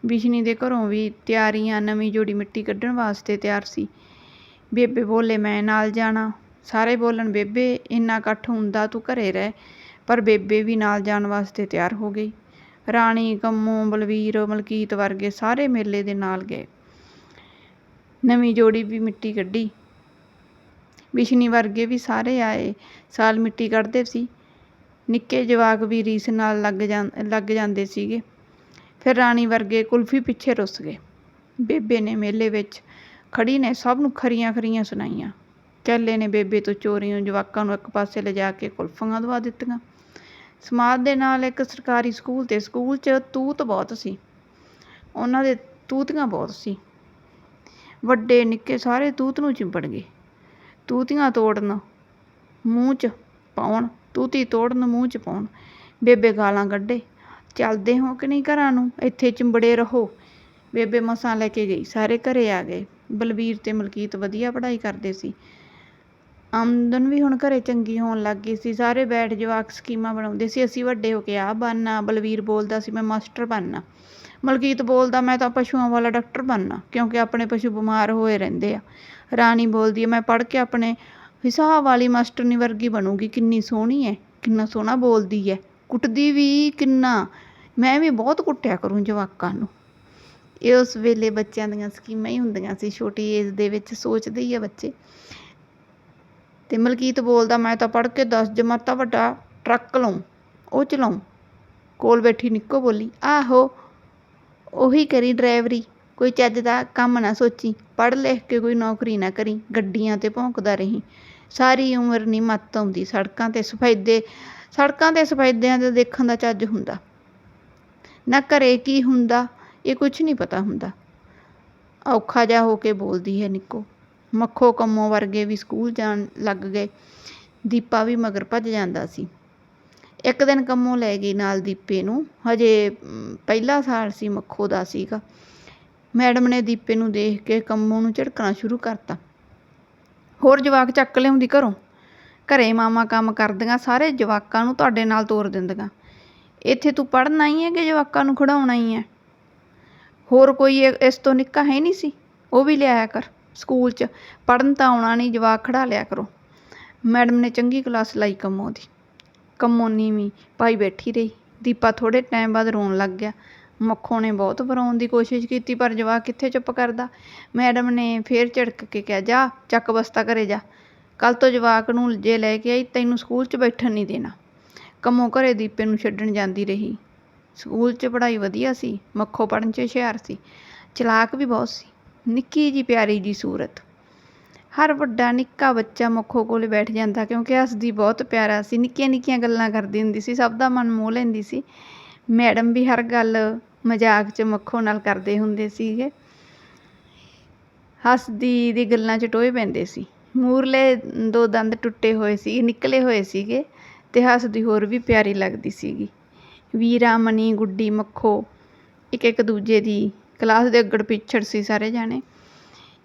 S1: ਬਿਸ਼ਨੀ ਦੇ ਘਰੋਂ ਵੀ ਤਿਆਰੀਆਂ, ਨਵੀਂ ਜੋੜੀ ਮਿੱਟੀ ਕੱਢਣ ਵਾਸਤੇ ਤਿਆਰ ਸੀ। ਬੇਬੇ ਬੋਲੇ, ਮੈਂ ਨਾਲ ਜਾਣਾ। ਸਾਰੇ ਬੋਲਣ, ਬੇਬੇ, ਇੰਨਾ ਇਕੱਠ ਹੁੰਦਾ ਤੂੰ ਘਰੇ ਰਹਿ। ਪਰ ਬੇਬੇ ਵੀ ਨਾਲ ਜਾਣ ਵਾਸਤੇ ਤਿਆਰ ਹੋ ਗਈ। ਰਾਣੀ, ਕੰਮੋ, ਬਲਵੀਰ, ਮਲਕੀਤ ਵਰਗੇ ਸਾਰੇ ਮੇਲੇ ਦੇ ਨਾਲ ਗਏ। ਨਵੀਂ ਜੋੜੀ ਵੀ ਮਿੱਟੀ ਕੱਢੀ। ਬਿਸ਼ਨੀ ਵਰਗੇ ਵੀ ਸਾਰੇ ਆਏ। ਸਾਲ ਮਿੱਟੀ ਕੱਢਦੇ ਸੀ। ਨਿੱਕੇ ਜਵਾਕ ਵੀ ਰੀਸ ਨਾਲ ਲੱਗ ਜਾਂ, ਲੱਗ ਜਾਂਦੇ ਸੀਗੇ। ਫਿਰ ਰਾਣੀ ਵਰਗੇ ਕੁਲਫੀ ਪਿੱਛੇ ਰੁੱਸ ਗਏ। ਬੇਬੇ ਨੇ ਮੇਲੇ ਵਿੱਚ ਖੜੀ ਨੇ ਸਭ ਨੂੰ ਖਰੀਆਂ ਖਰੀਆਂ ਸੁਣਾਈਆਂ। ਚੱਲੇ ਨੇ ਬੇਬੇ ਤੋਂ ਚੋਰੀਆਂ, ਜਵਾਕਾਂ ਨੂੰ ਇੱਕ ਪਾਸੇ ਲਿਜਾ ਕੇ ਕੁਲਫੀਆਂ ਦਵਾ ਦਿੱਤੀਆਂ। ਸਮਾਜ ਦੇ ਨਾਲ ਇੱਕ ਸਰਕਾਰੀ ਸਕੂਲ ਤੇ ਸਕੂਲ 'ਚ ਤੂਤ ਬਹੁਤ ਸੀ। ਉਹਨਾਂ ਦੇ ਤੂਤੀਆਂ ਬਹੁਤ ਸੀ। ਵੱਡੇ, ਨਿੱਕੇ ਸਾਰੇ ਤੂਤ ਨੂੰ ਚਿੰਬੜ ਗਏ। ਤੂਤੀਆਂ ਤੋੜਨ, ਮੂੰਹ 'ਚ ਪਾਉਣ ਤੂਤੀ ਤੋੜਨ ਮੂੰਹ 'ਚ ਪਾਉਣ। ਬੇਬੇ ਗਾਲਾਂ ਕੱਢੇ। ਚੱਲਦੇ ਹੋ ਕਿ ਨਹੀਂ ਘਰਾਂ ਨੂੰ? ਇੱਥੇ ਚਿੰਬੜੇ ਰਹੋ। ਬੇਬੇ ਮਸਾਂ ਲੈ ਕੇ ਗਈ। ਸਾਰੇ ਘਰੇ ਆ ਗਏ। ਬਲਵੀਰ ਤੇ ਮਲਕੀਤ ਵਧੀਆ ਪੜ੍ਹਾਈ ਕਰਦੇ ਸੀ। ਆਮਦਨ ਵੀ ਹੁਣ ਘਰੇ ਚੰਗੀ ਹੋਣ ਲੱਗ ਗਈ ਸੀ। ਸਾਰੇ ਬੈਠ ਜਵਾਕ ਸਕੀਮਾਂ ਬਣਾਉਂਦੇ ਸੀ। ਅਸੀਂ ਵੱਡੇ ਹੋ ਕੇ ਆਹ ਬਣਨਾ। ਬਲਵੀਰ ਬੋਲਦਾ ਸੀ, ਮੈਂ ਮਾਸਟਰ ਬਣਨਾ। ਮਲਕੀਤ ਬੋਲਦਾ, ਮੈਂ ਤਾਂ ਪਸ਼ੂਆਂ ਵਾਲਾ ਡਾਕਟਰ ਬਣਨਾ, ਕਿਉਂਕਿ ਆਪਣੇ ਪਸ਼ੂ ਬਿਮਾਰ ਹੋਏ ਰਹਿੰਦੇ ਆ। ਰਾਣੀ ਬੋਲਦੀ ਹੈ, ਮੈਂ ਪੜ੍ਹ ਕੇ ਆਪਣੇ ਹਿਸਾਬ ਵਾਲੀ ਮਾਸਟਰਨੀ ਵਰਗੀ ਬਣੂਗੀ, ਕਿੰਨੀ ਸੋਹਣੀ ਹੈ ਕਿੰਨਾ ਸੋਹਣਾ ਬੋਲਦੀ ਹੈ ਕੁੱਟਦੀ ਵੀ ਕਿੰਨਾ, ਮੈਂ ਵੀ ਬਹੁਤ ਕੁੱਟਿਆ ਕਰੂੰ ਜਵਾਕਾਂ ਨੂੰ। ਇਹ ਉਸ ਵੇਲੇ ਬੱਚਿਆਂ ਦੀਆਂ ਸਕੀਮਾਂ ਹੀ ਹੁੰਦੀਆਂ ਸੀ, ਛੋਟੀ ਏਜ ਦੇ ਵਿੱਚ ਸੋਚਦੇ ਹੀ ਆ ਬੱਚੇ। ਤੇ ਮਲਕੀਤ ਬੋਲਦਾ, ਮੈਂ ਤਾਂ ਪੜ੍ਹ ਕੇ 10 ਜਮਾਤਾਂ ਵੱਡਾ ਟਰੱਕ ਲਵਾਂ ਉਹ ਚਲਾਉਂ ਕੋਲ ਬੈਠੀ ਨਿੱਕੋ ਬੋਲੀ, ਆਹੋ, ਉਹੀ ਕਰੀ ਡਰਾਈਵਰੀ, ਕੋਈ ਚੱਜ ਦਾ ਕੰਮ ਨਾ ਸੋਚੀ, ਪੜ੍ਹ ਲਿਖ ਕੇ ਕੋਈ ਨੌਕਰੀ ਨਾ ਕਰੀ, ਗੱਡੀਆਂ ਤੇ ਭੌਂਕਦਾ ਰਹੀਂ। ਸਾਰੀ ਉਮਰ ਨਹੀਂ ਮੱਤ ਆਉਂਦੀ ਸੜਕਾਂ ਤੇ ਸਫੈਦੇ, ਸੜਕਾਂ ਤੇ ਸਫੈਦਿਆਂ ਦੇ ਦੇਖਣ ਦਾ ਚੱਜ ਹੁੰਦਾ। ਨਾ ਘਰੇ ਕੀ ਹੁੰਦਾ, ਇਹ ਕੁਝ ਨਹੀਂ ਪਤਾ ਹੁੰਦਾ। ਔਖਾ ਜਿਹਾ ਹੋ ਕੇ ਬੋਲਦੀ ਹੈ ਨਿੱਕੋ। ਮੱਖੋ ਕੰਮੋ ਵਰਗੇ ਵੀ ਸਕੂਲ ਜਾਣ ਲੱਗ ਗਏ। ਦੀਪਾ ਵੀ ਮਗਰ ਭੱਜ ਜਾਂਦਾ ਸੀ। ਇੱਕ ਦਿਨ ਕੰਮੋ ਲੈ ਗਈ ਨਾਲ ਦੀਪੇ ਨੂੰ। ਹਜੇ ਪਹਿਲਾ ਸਾਲ ਸੀ ਮੱਖੋ ਦਾ ਸੀਗਾ। ਮੈਡਮ ਨੇ ਦੀਪੇ ਨੂੰ ਦੇਖ ਕੇ ਕੰਮੋਂ ਨੂੰ ਝਿੜਕਣਾ ਸ਼ੁਰੂ ਕਰਤਾ। ਹੋਰ ਜਵਾਕ ਚੱਕ ਲਿਆਉਂਦੀ ਘਰੋਂ। ਘਰੇ ਮਾਮਾ ਕੰਮ ਕਰਦੀਆਂ, ਸਾਰੇ ਜਵਾਕਾਂ ਨੂੰ ਤੁਹਾਡੇ ਨਾਲ ਤੋਰ ਦਿੰਦੀਆਂ। ਇੱਥੇ ਤੂੰ ਪੜ੍ਹਨਾ ਹੀ ਹੈ ਕਿ ਜਵਾਕਾਂ ਨੂੰ ਖੜਾਉਣਾ ਹੀ ਹੈ? ਹੋਰ ਕੋਈ ਇਸ ਤੋਂ ਨਿੱਕਾ ਹੈ ਨਹੀਂ ਸੀ? ਉਹ ਵੀ ਲਿਆਇਆ ਕਰ, ਸਕੂਲ 'ਚ। ਪੜ੍ਹਨ ਤਾਂ ਆਉਣਾ ਨਹੀਂ, ਜਵਾਕ ਖੜਾ ਲਿਆ ਕਰੋ। ਮੈਡਮ ਨੇ ਚੰਗੀ ਕਲਾਸ ਲਾਈ ਕੰਮੋ ਦੀ। ਕੰਮੋ ਨੀਵੀਂ ਪਾਈ ਬੈਠੀ ਰਹੀ। ਦੀਪਾ ਥੋੜੇ ਟਾਈਮ ਬਾਅਦ ਰੋਣ ਲੱਗ ਗਿਆ। ਮੱਖੋ ਨੇ ਬਹੁਤ ਵਰਾਉਣ ਦੀ ਕੋਸ਼ਿਸ਼ ਕੀਤੀ, ਪਰ ਜਵਾਕ ਕਿੱਥੇ ਚੁੱਪ ਕਰਦਾ? ਮੈਡਮ ਨੇ ਫੇਰ ਝਿੜਕ ਕੇ ਕਿਹਾ, ਜਾ, ਚੱਕ ਬਸਤਾ ਘਰੇ ਜਾ। ਕੱਲ ਤੋਂ ਜਵਾਕ ਨੂੰ ਜੇ ਲੈ ਕੇ ਆਈ, ਤੈਨੂੰ ਸਕੂਲ 'ਚ ਬੈਠਣ ਨਹੀਂ ਦੇਣਾ। ਕੰਮੋਂ ਘਰੇ ਦੀਪੇ ਨੂੰ ਛੱਡਣ ਜਾਂਦੀ ਰਹੀ। ਸਕੂਲ 'ਚ ਪੜ੍ਹਾਈ ਵਧੀਆ ਸੀ, ਮੱਖੋ ਪੜ੍ਹਨ 'ਚ ਹੁਸ਼ਿਆਰ ਸੀ। ਚਲਾਕ ਵੀ ਬਹੁਤ ਸੀ। ਨਿੱਕੀ ਜੀ ਪਿਆਰੀ ਜੀ ਸੂਰਤ। ਹਰ ਵੱਡਾ ਨਿੱਕਾ ਬੱਚਾ ਮੱਖੋ ਕੋਲ ਬੈਠ ਜਾਂਦਾ, ਕਿਉਂਕਿ ਹੱਸਦੀ ਬਹੁਤ, ਪਿਆਰਾ ਸੀ। ਨਿੱਕੀਆਂ ਨਿੱਕੀਆਂ ਗੱਲਾਂ ਕਰਦੀ ਹੁੰਦੀ ਸੀ, ਸਭ ਦਾ ਮਨ ਮੋਹ ਲੈਂਦੀ ਸੀ। ਮੈਡਮ ਵੀ ਹਰ ਗੱਲ ਮਜ਼ਾਕ 'ਚ ਮੱਖੋ ਨਾਲ ਕਰਦੇ ਹੁੰਦੇ ਸੀਗੇ। ਹੱਸਦੀ ਦੀ ਗੱਲਾਂ 'ਚ ਟੋਏ ਪੈਂਦੇ ਸੀ। ਮੂਰਲੇ ਦੋ ਦੰਦ ਟੁੱਟੇ ਹੋਏ ਸੀ, ਨਿਕਲੇ ਹੋਏ ਸੀਗੇ ਅਤੇ ਹੱਸਦੀ ਹੋਰ ਵੀ ਪਿਆਰੀ ਲੱਗਦੀ ਸੀਗੀ। ਵੀਰਾ, ਮਨੀ, ਗੁੱਡੀ, ਮੱਖੋ, ਇੱਕ ਇੱਕ ਦੂਜੇ ਦੀ ਕਲਾਸ ਦੇ ਅੱਗੜ ਪਿੱਛੜ ਸੀ ਸਾਰੇ ਜਾਣੇ।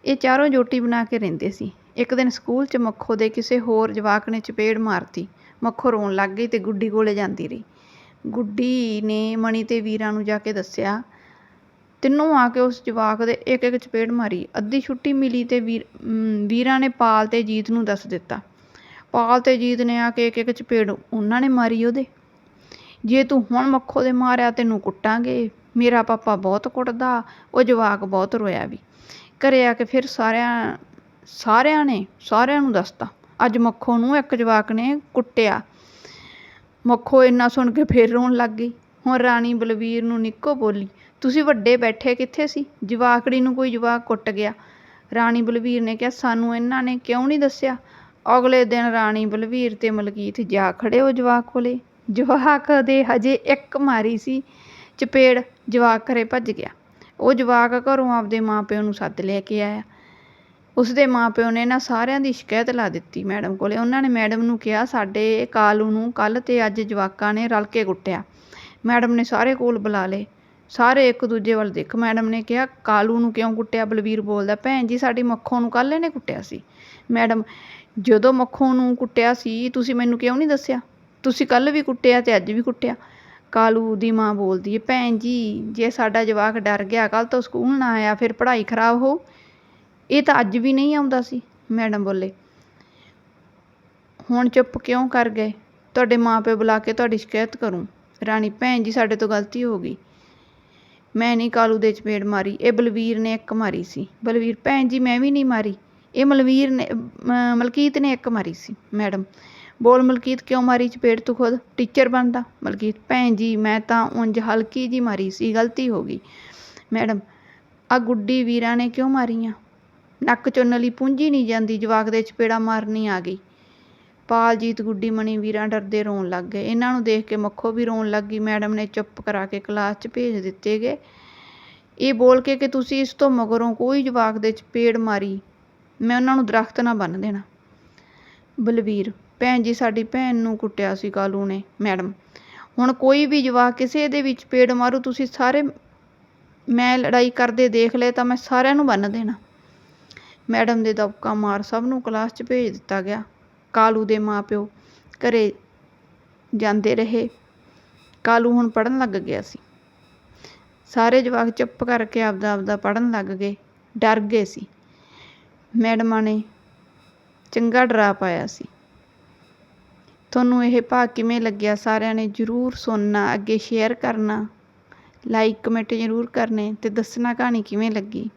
S1: ਇਹ ਚਾਰੋਂ ਜੋਟੀ ਬਣਾ ਕੇ ਰਹਿੰਦੇ ਸੀ। ਇੱਕ ਦਿਨ ਸਕੂਲ 'ਚ ਮੱਖੋ ਦੇ ਕਿਸੇ ਹੋਰ ਜਵਾਕ ਨੇ ਚਪੇੜ ਮਾਰਤੀ। ਮੱਖੋ ਰੋਣ ਲੱਗ ਗਈ ਤੇ ਗੁੱਡੀ ਕੋਲੇ ਜਾਂਦੀ ਰਹੀ। ਗੁੱਡੀ ਨੇ ਮਣੀ ਤੇ ਵੀਰਾ ਨੂੰ ਜਾ ਕੇ ਦੱਸਿਆ ਤਿੰਨੋਂ ਆ ਕੇ ਉਸ ਜਵਾਕ ਦੇ ਇੱਕ ਇੱਕ ਚਪੇੜ ਮਾਰੀ। ਅੱਧੀ ਛੁੱਟੀ ਮਿਲੀ ਤੇ ਵੀਰ ਅਮ, ਵੀਰਾ ਨੇ ਪਾਲ ਤੇ ਜੀਤ ਨੂੰ ਦੱਸ ਦਿੱਤਾ। ਪਾਲ ਤੇ ਜੀਤ ਨੇ ਆ ਕੇ ਇੱਕ ਇੱਕ ਚਪੇੜ ਉਹਨਾਂ ਨੇ ਮਾਰੀ ਉਹਦੇ। ਜੇ ਤੂੰ ਹੁਣ ਮੱਖੋ ਦੇ ਮਾਰਿਆ ਤੈਨੂੰ ਕੁੱਟਾਂਗੇ। ਮੇਰਾ ਪਾਪਾ ਬਹੁਤ ਕੁੱਟਦਾ ਉਹ ਜਵਾਕ ਬਹੁਤ ਰੋਇਆ ਵੀ। ਘਰੇ ਆ ਕੇ ਫਿਰ ਸਾਰਿਆਂ ਸਾਰਿਆਂ ਨੇ ਸਾਰਿਆਂ ਨੂੰ ਦੱਸਤਾ। ਅੱਜ ਮੱਖੋ ਨੂੰ ਇੱਕ ਜਵਾਕ ਨੇ ਕੁੱਟਿਆ। ਮੱਖੋ ਇੰਨਾ ਸੁਣ ਕੇ ਫਿਰ ਰੋਣ ਲੱਗ ਗਈ। ਹੁਣ ਰਾਣੀ ਬਲਵੀਰ ਨੂੰ ਨਿੱਕੋ ਬੋਲੀ, ਤੁਸੀਂ ਵੱਡੇ ਬੈਠੇ ਕਿੱਥੇ ਸੀ? ਜਵਾਕੜੀ ਨੂੰ ਕੋਈ ਜਵਾਕ ਕੁੱਟ ਗਿਆ। ਰਾਣੀ ਬਲਵੀਰ ਨੇ ਕਿਹਾ, ਸਾਨੂੰ ਇਹਨਾਂ ਨੇ ਕਿਉਂ ਨਹੀਂ ਦੱਸਿਆ? ਅਗਲੇ ਦਿਨ ਰਾਣੀ ਬਲਵੀਰ ਤੇ ਮਲਕੀਤ ਜਾ ਖੜੇ ਉਹ ਜਵਾਕ ਕੋਲੇ। ਜਵਾਕ ਦੇ ਹਜੇ ਇੱਕ ਮਾਰੀ ਸੀ, ਚਪੇੜ ਜਵਾਕ ਘਰੇ ਭੱਜ ਗਿਆ। ਉਹ ਜਵਾਕ ਘਰੋਂ ਆਪਦੇ ਮਾਪਿਓ ਨੂੰ ਸੱਦ ਲੈ ਕੇ ਆਇਆ। ਉਸਦੇ ਮਾਪਿਓ ਨੇ ਨਾ ਸਾਰਿਆਂ ਦੀ ਸ਼ਿਕਾਇਤ ਲਾ ਦਿੱਤੀ ਮੈਡਮ ਕੋਲ। ਉਹਨਾਂ ਨੇ ਮੈਡਮ ਨੂੰ ਕਿਹਾ, ਸਾਡੇ ਕਾਲੂ ਨੂੰ ਕੱਲ੍ਹ ਅਤੇ ਅੱਜ ਜਵਾਕਾਂ ਨੇ ਰਲ ਕੇ ਕੁੱਟਿਆ। ਮੈਡਮ ਨੇ ਸਾਰੇ ਕੋਲ ਬੁਲਾ ਲਏ। ਸਾਰੇ ਇੱਕ ਦੂਜੇ ਵੱਲ ਦੇਖ। ਮੈਡਮ ਨੇ ਕਿਹਾ, ਕਾਲੂ ਨੂੰ ਕਿਉਂ ਕੁੱਟਿਆ? ਬਲਵੀਰ ਬੋਲਦਾ, ਭੈਣ ਜੀ, ਸਾਡੀ ਮੱਖੋਂ ਨੂੰ ਕੱਲ੍ਹ ਇਹਨੇ ਕੁੱਟਿਆ ਸੀ। ਮੈਡਮ, ਜਦੋਂ ਮੱਖੋਂ ਨੂੰ ਕੁੱਟਿਆ ਸੀ, ਤੁਸੀਂ ਮੈਨੂੰ ਕਿਉਂ ਨਹੀਂ ਦੱਸਿਆ? ਤੁਸੀਂ ਕੱਲ੍ਹ ਵੀ ਕੁੱਟਿਆ ਤੇ ਅੱਜ ਵੀ ਕੁੱਟਿਆ। ਕਾਲੂ ਦੀ ਮਾਂ ਬੋਲਦੀ ਹੈ, ਭੈਣ ਜੀ, ਜੇ ਸਾਡਾ ਜਵਾਕ ਡਰ ਗਿਆ, ਕੱਲ੍ਹ ਤੋਂ ਸਕੂਲ ਨਾ ਆਇਆ, ਫਿਰ ਪੜ੍ਹਾਈ ਖਰਾਬ ਹੋ। ਇਹ ਤਾਂ ਅੱਜ ਵੀ ਨਹੀਂ ਆਉਂਦਾ ਸੀ, ਮੈਡਮ ਬੋਲੇ। ਹੁਣ ਚੁੱਪ ਕਿਉਂ ਕਰ ਗਏ? ਤੁਹਾਡੇ ਮਾਪੇ ਬੁਲਾ ਕੇ ਤੁਹਾਡੀ ਸ਼ਿਕਾਇਤ ਕਰੂੰ। ਰਾਣੀ, ਭੈਣ ਜੀ ਸਾਡੇ ਤੋਂ ਗਲਤੀ ਹੋ ਗਈ। ਮੈਂ ਨਹੀਂ ਕਾਲੂ ਦੇ ਚਪੇੜ ਮਾਰੀ, ਇਹ ਬਲਵੀਰ ਨੇ ਇੱਕ ਮਾਰੀ ਸੀ। ਬਲਵੀਰ, ਭੈਣ ਜੀ, ਮੈਂ ਵੀ ਨਹੀਂ ਮਾਰੀ। ਇਹ ਮਲਵੀਰ ਨੇ ਮਲਕੀਤ ਨੇ ਇੱਕ ਮਾਰੀ ਸੀ, ਮੈਡਮ। ਬੋਲ, ਮਲਕੀਤ, ਕਿਉਂ ਮਾਰੀ ਚਪੇੜ ਤੂੰ ਖੁਦ? ਟੀਚਰ ਬਣਦਾ। ਮਲਕੀਤ, ਭੈਣ ਜੀ, ਮੈਂ ਤਾਂ ਉਂਝ ਹਲਕੀ ਜੀ ਮਾਰੀ ਸੀ, ਗਲਤੀ ਹੋ ਗਈ। ਮੈਡਮ ਆ ਗੁੱਡੀ ਵੀਰਾਂ ਨੇ ਕਿਉਂ ਮਾਰੀਆਂ? ਨੱਕ ਚੋਂ ਨਲੀ ਪੁੰਝੀ ਨਹੀਂ ਜਾਂਦੀ, ਜਵਾਕ ਦੇ ਚਪੇੜਾ ਮਾਰਨੀ ਆ ਗਈ। ਪਾਲਜੀਤ ਗੁੱਡੀ ਮਣੀ ਵੀਰਾਂ ਡਰਦੇ ਰੋਣ ਲੱਗ ਗਏ। ਇਹਨਾਂ ਨੂੰ ਦੇਖ ਕੇ ਮੱਖੋ ਵੀ ਰੋਣ ਲੱਗ ਗਈ। ਮੈਡਮ ਨੇ ਚੁੱਪ ਕਰਾ ਕੇ ਕਲਾਸ 'ਚ ਭੇਜ ਦਿੱਤੇ ਗਏ। ਇਹ ਬੋਲ ਕੇ ਕਿ ਤੁਸੀਂ ਇਸ ਤੋਂ ਮਗਰੋਂ ਕੋਈ ਜਵਾਕ ਦੇ ਚਪੇੜ ਮਾਰੀ, ਮੈਂ ਉਹਨਾਂ ਨੂੰ ਦਰਖਤ ਨਾ ਬੰਨ ਦੇਣਾ। ਬਲਵੀਰ, ਭੈਣ ਜੀ, ਸਾਡੀ ਭੈਣ ਨੂੰ ਕੁੱਟਿਆ ਸੀ ਕਾਲੂ ਨੇ, ਮੈਡਮ। ਹੁਣ ਕੋਈ ਵੀ ਜਵਾਕ ਕਿਸੇ ਦੇ ਵਿੱਚ ਪੇੜ ਮਾਰੂ, ਤੁਸੀਂ ਸਾਰੇ ਮੈਂ ਲੜਾਈ ਕਰਦੇ ਦੇਖ ਲਏ, ਤਾਂ ਮੈਂ ਸਾਰਿਆਂ ਨੂੰ ਬੰਨ ਦੇਣਾ। ਮੈਡਮ ਦੇ ਦਬਕਾ ਮਾਰ ਸਭ ਨੂੰ ਕਲਾਸ 'ਚ ਭੇਜ ਦਿੱਤਾ ਗਿਆ। ਕਾਲੂ ਦੇ ਮਾਪਿਓ ਘਰੇ ਜਾਂਦੇ ਰਹੇ। ਕਾਲੂ ਹੁਣ ਪੜਨ ਲੱਗ ਗਿਆ ਸੀ। ਸਾਰੇ ਜਵਾਕ ਚੁੱਪ ਕਰਕੇ ਆਪਦਾ ਆਪਦਾ ਪੜਨ ਲੱਗ ਗਏ। ਡਰ ਗਏ ਸੀ। ਮੈਡਮਾਂ ਨੇ ਚੰਗਾ ਡਰਾ ਪਾਇਆ ਸੀ। ਤੁਹਾਨੂੰ ਇਹ ਭਾਗ ਕਿਵੇਂ ਲੱਗਿਆ? ਸਾਰਿਆਂ ਨੇ ਜਰੂਰ ਸੁਣਨਾ, ਅੱਗੇ ਸ਼ੇਅਰ ਕਰਨਾ ਲਾਈਕ ਕਮੈਂਟ ਜ਼ਰੂਰ ਕਰਨੇ ਤੇ ਦੱਸਣਾ ਕਹਾਣੀ ਕਿਵੇਂ ਲੱਗੀ?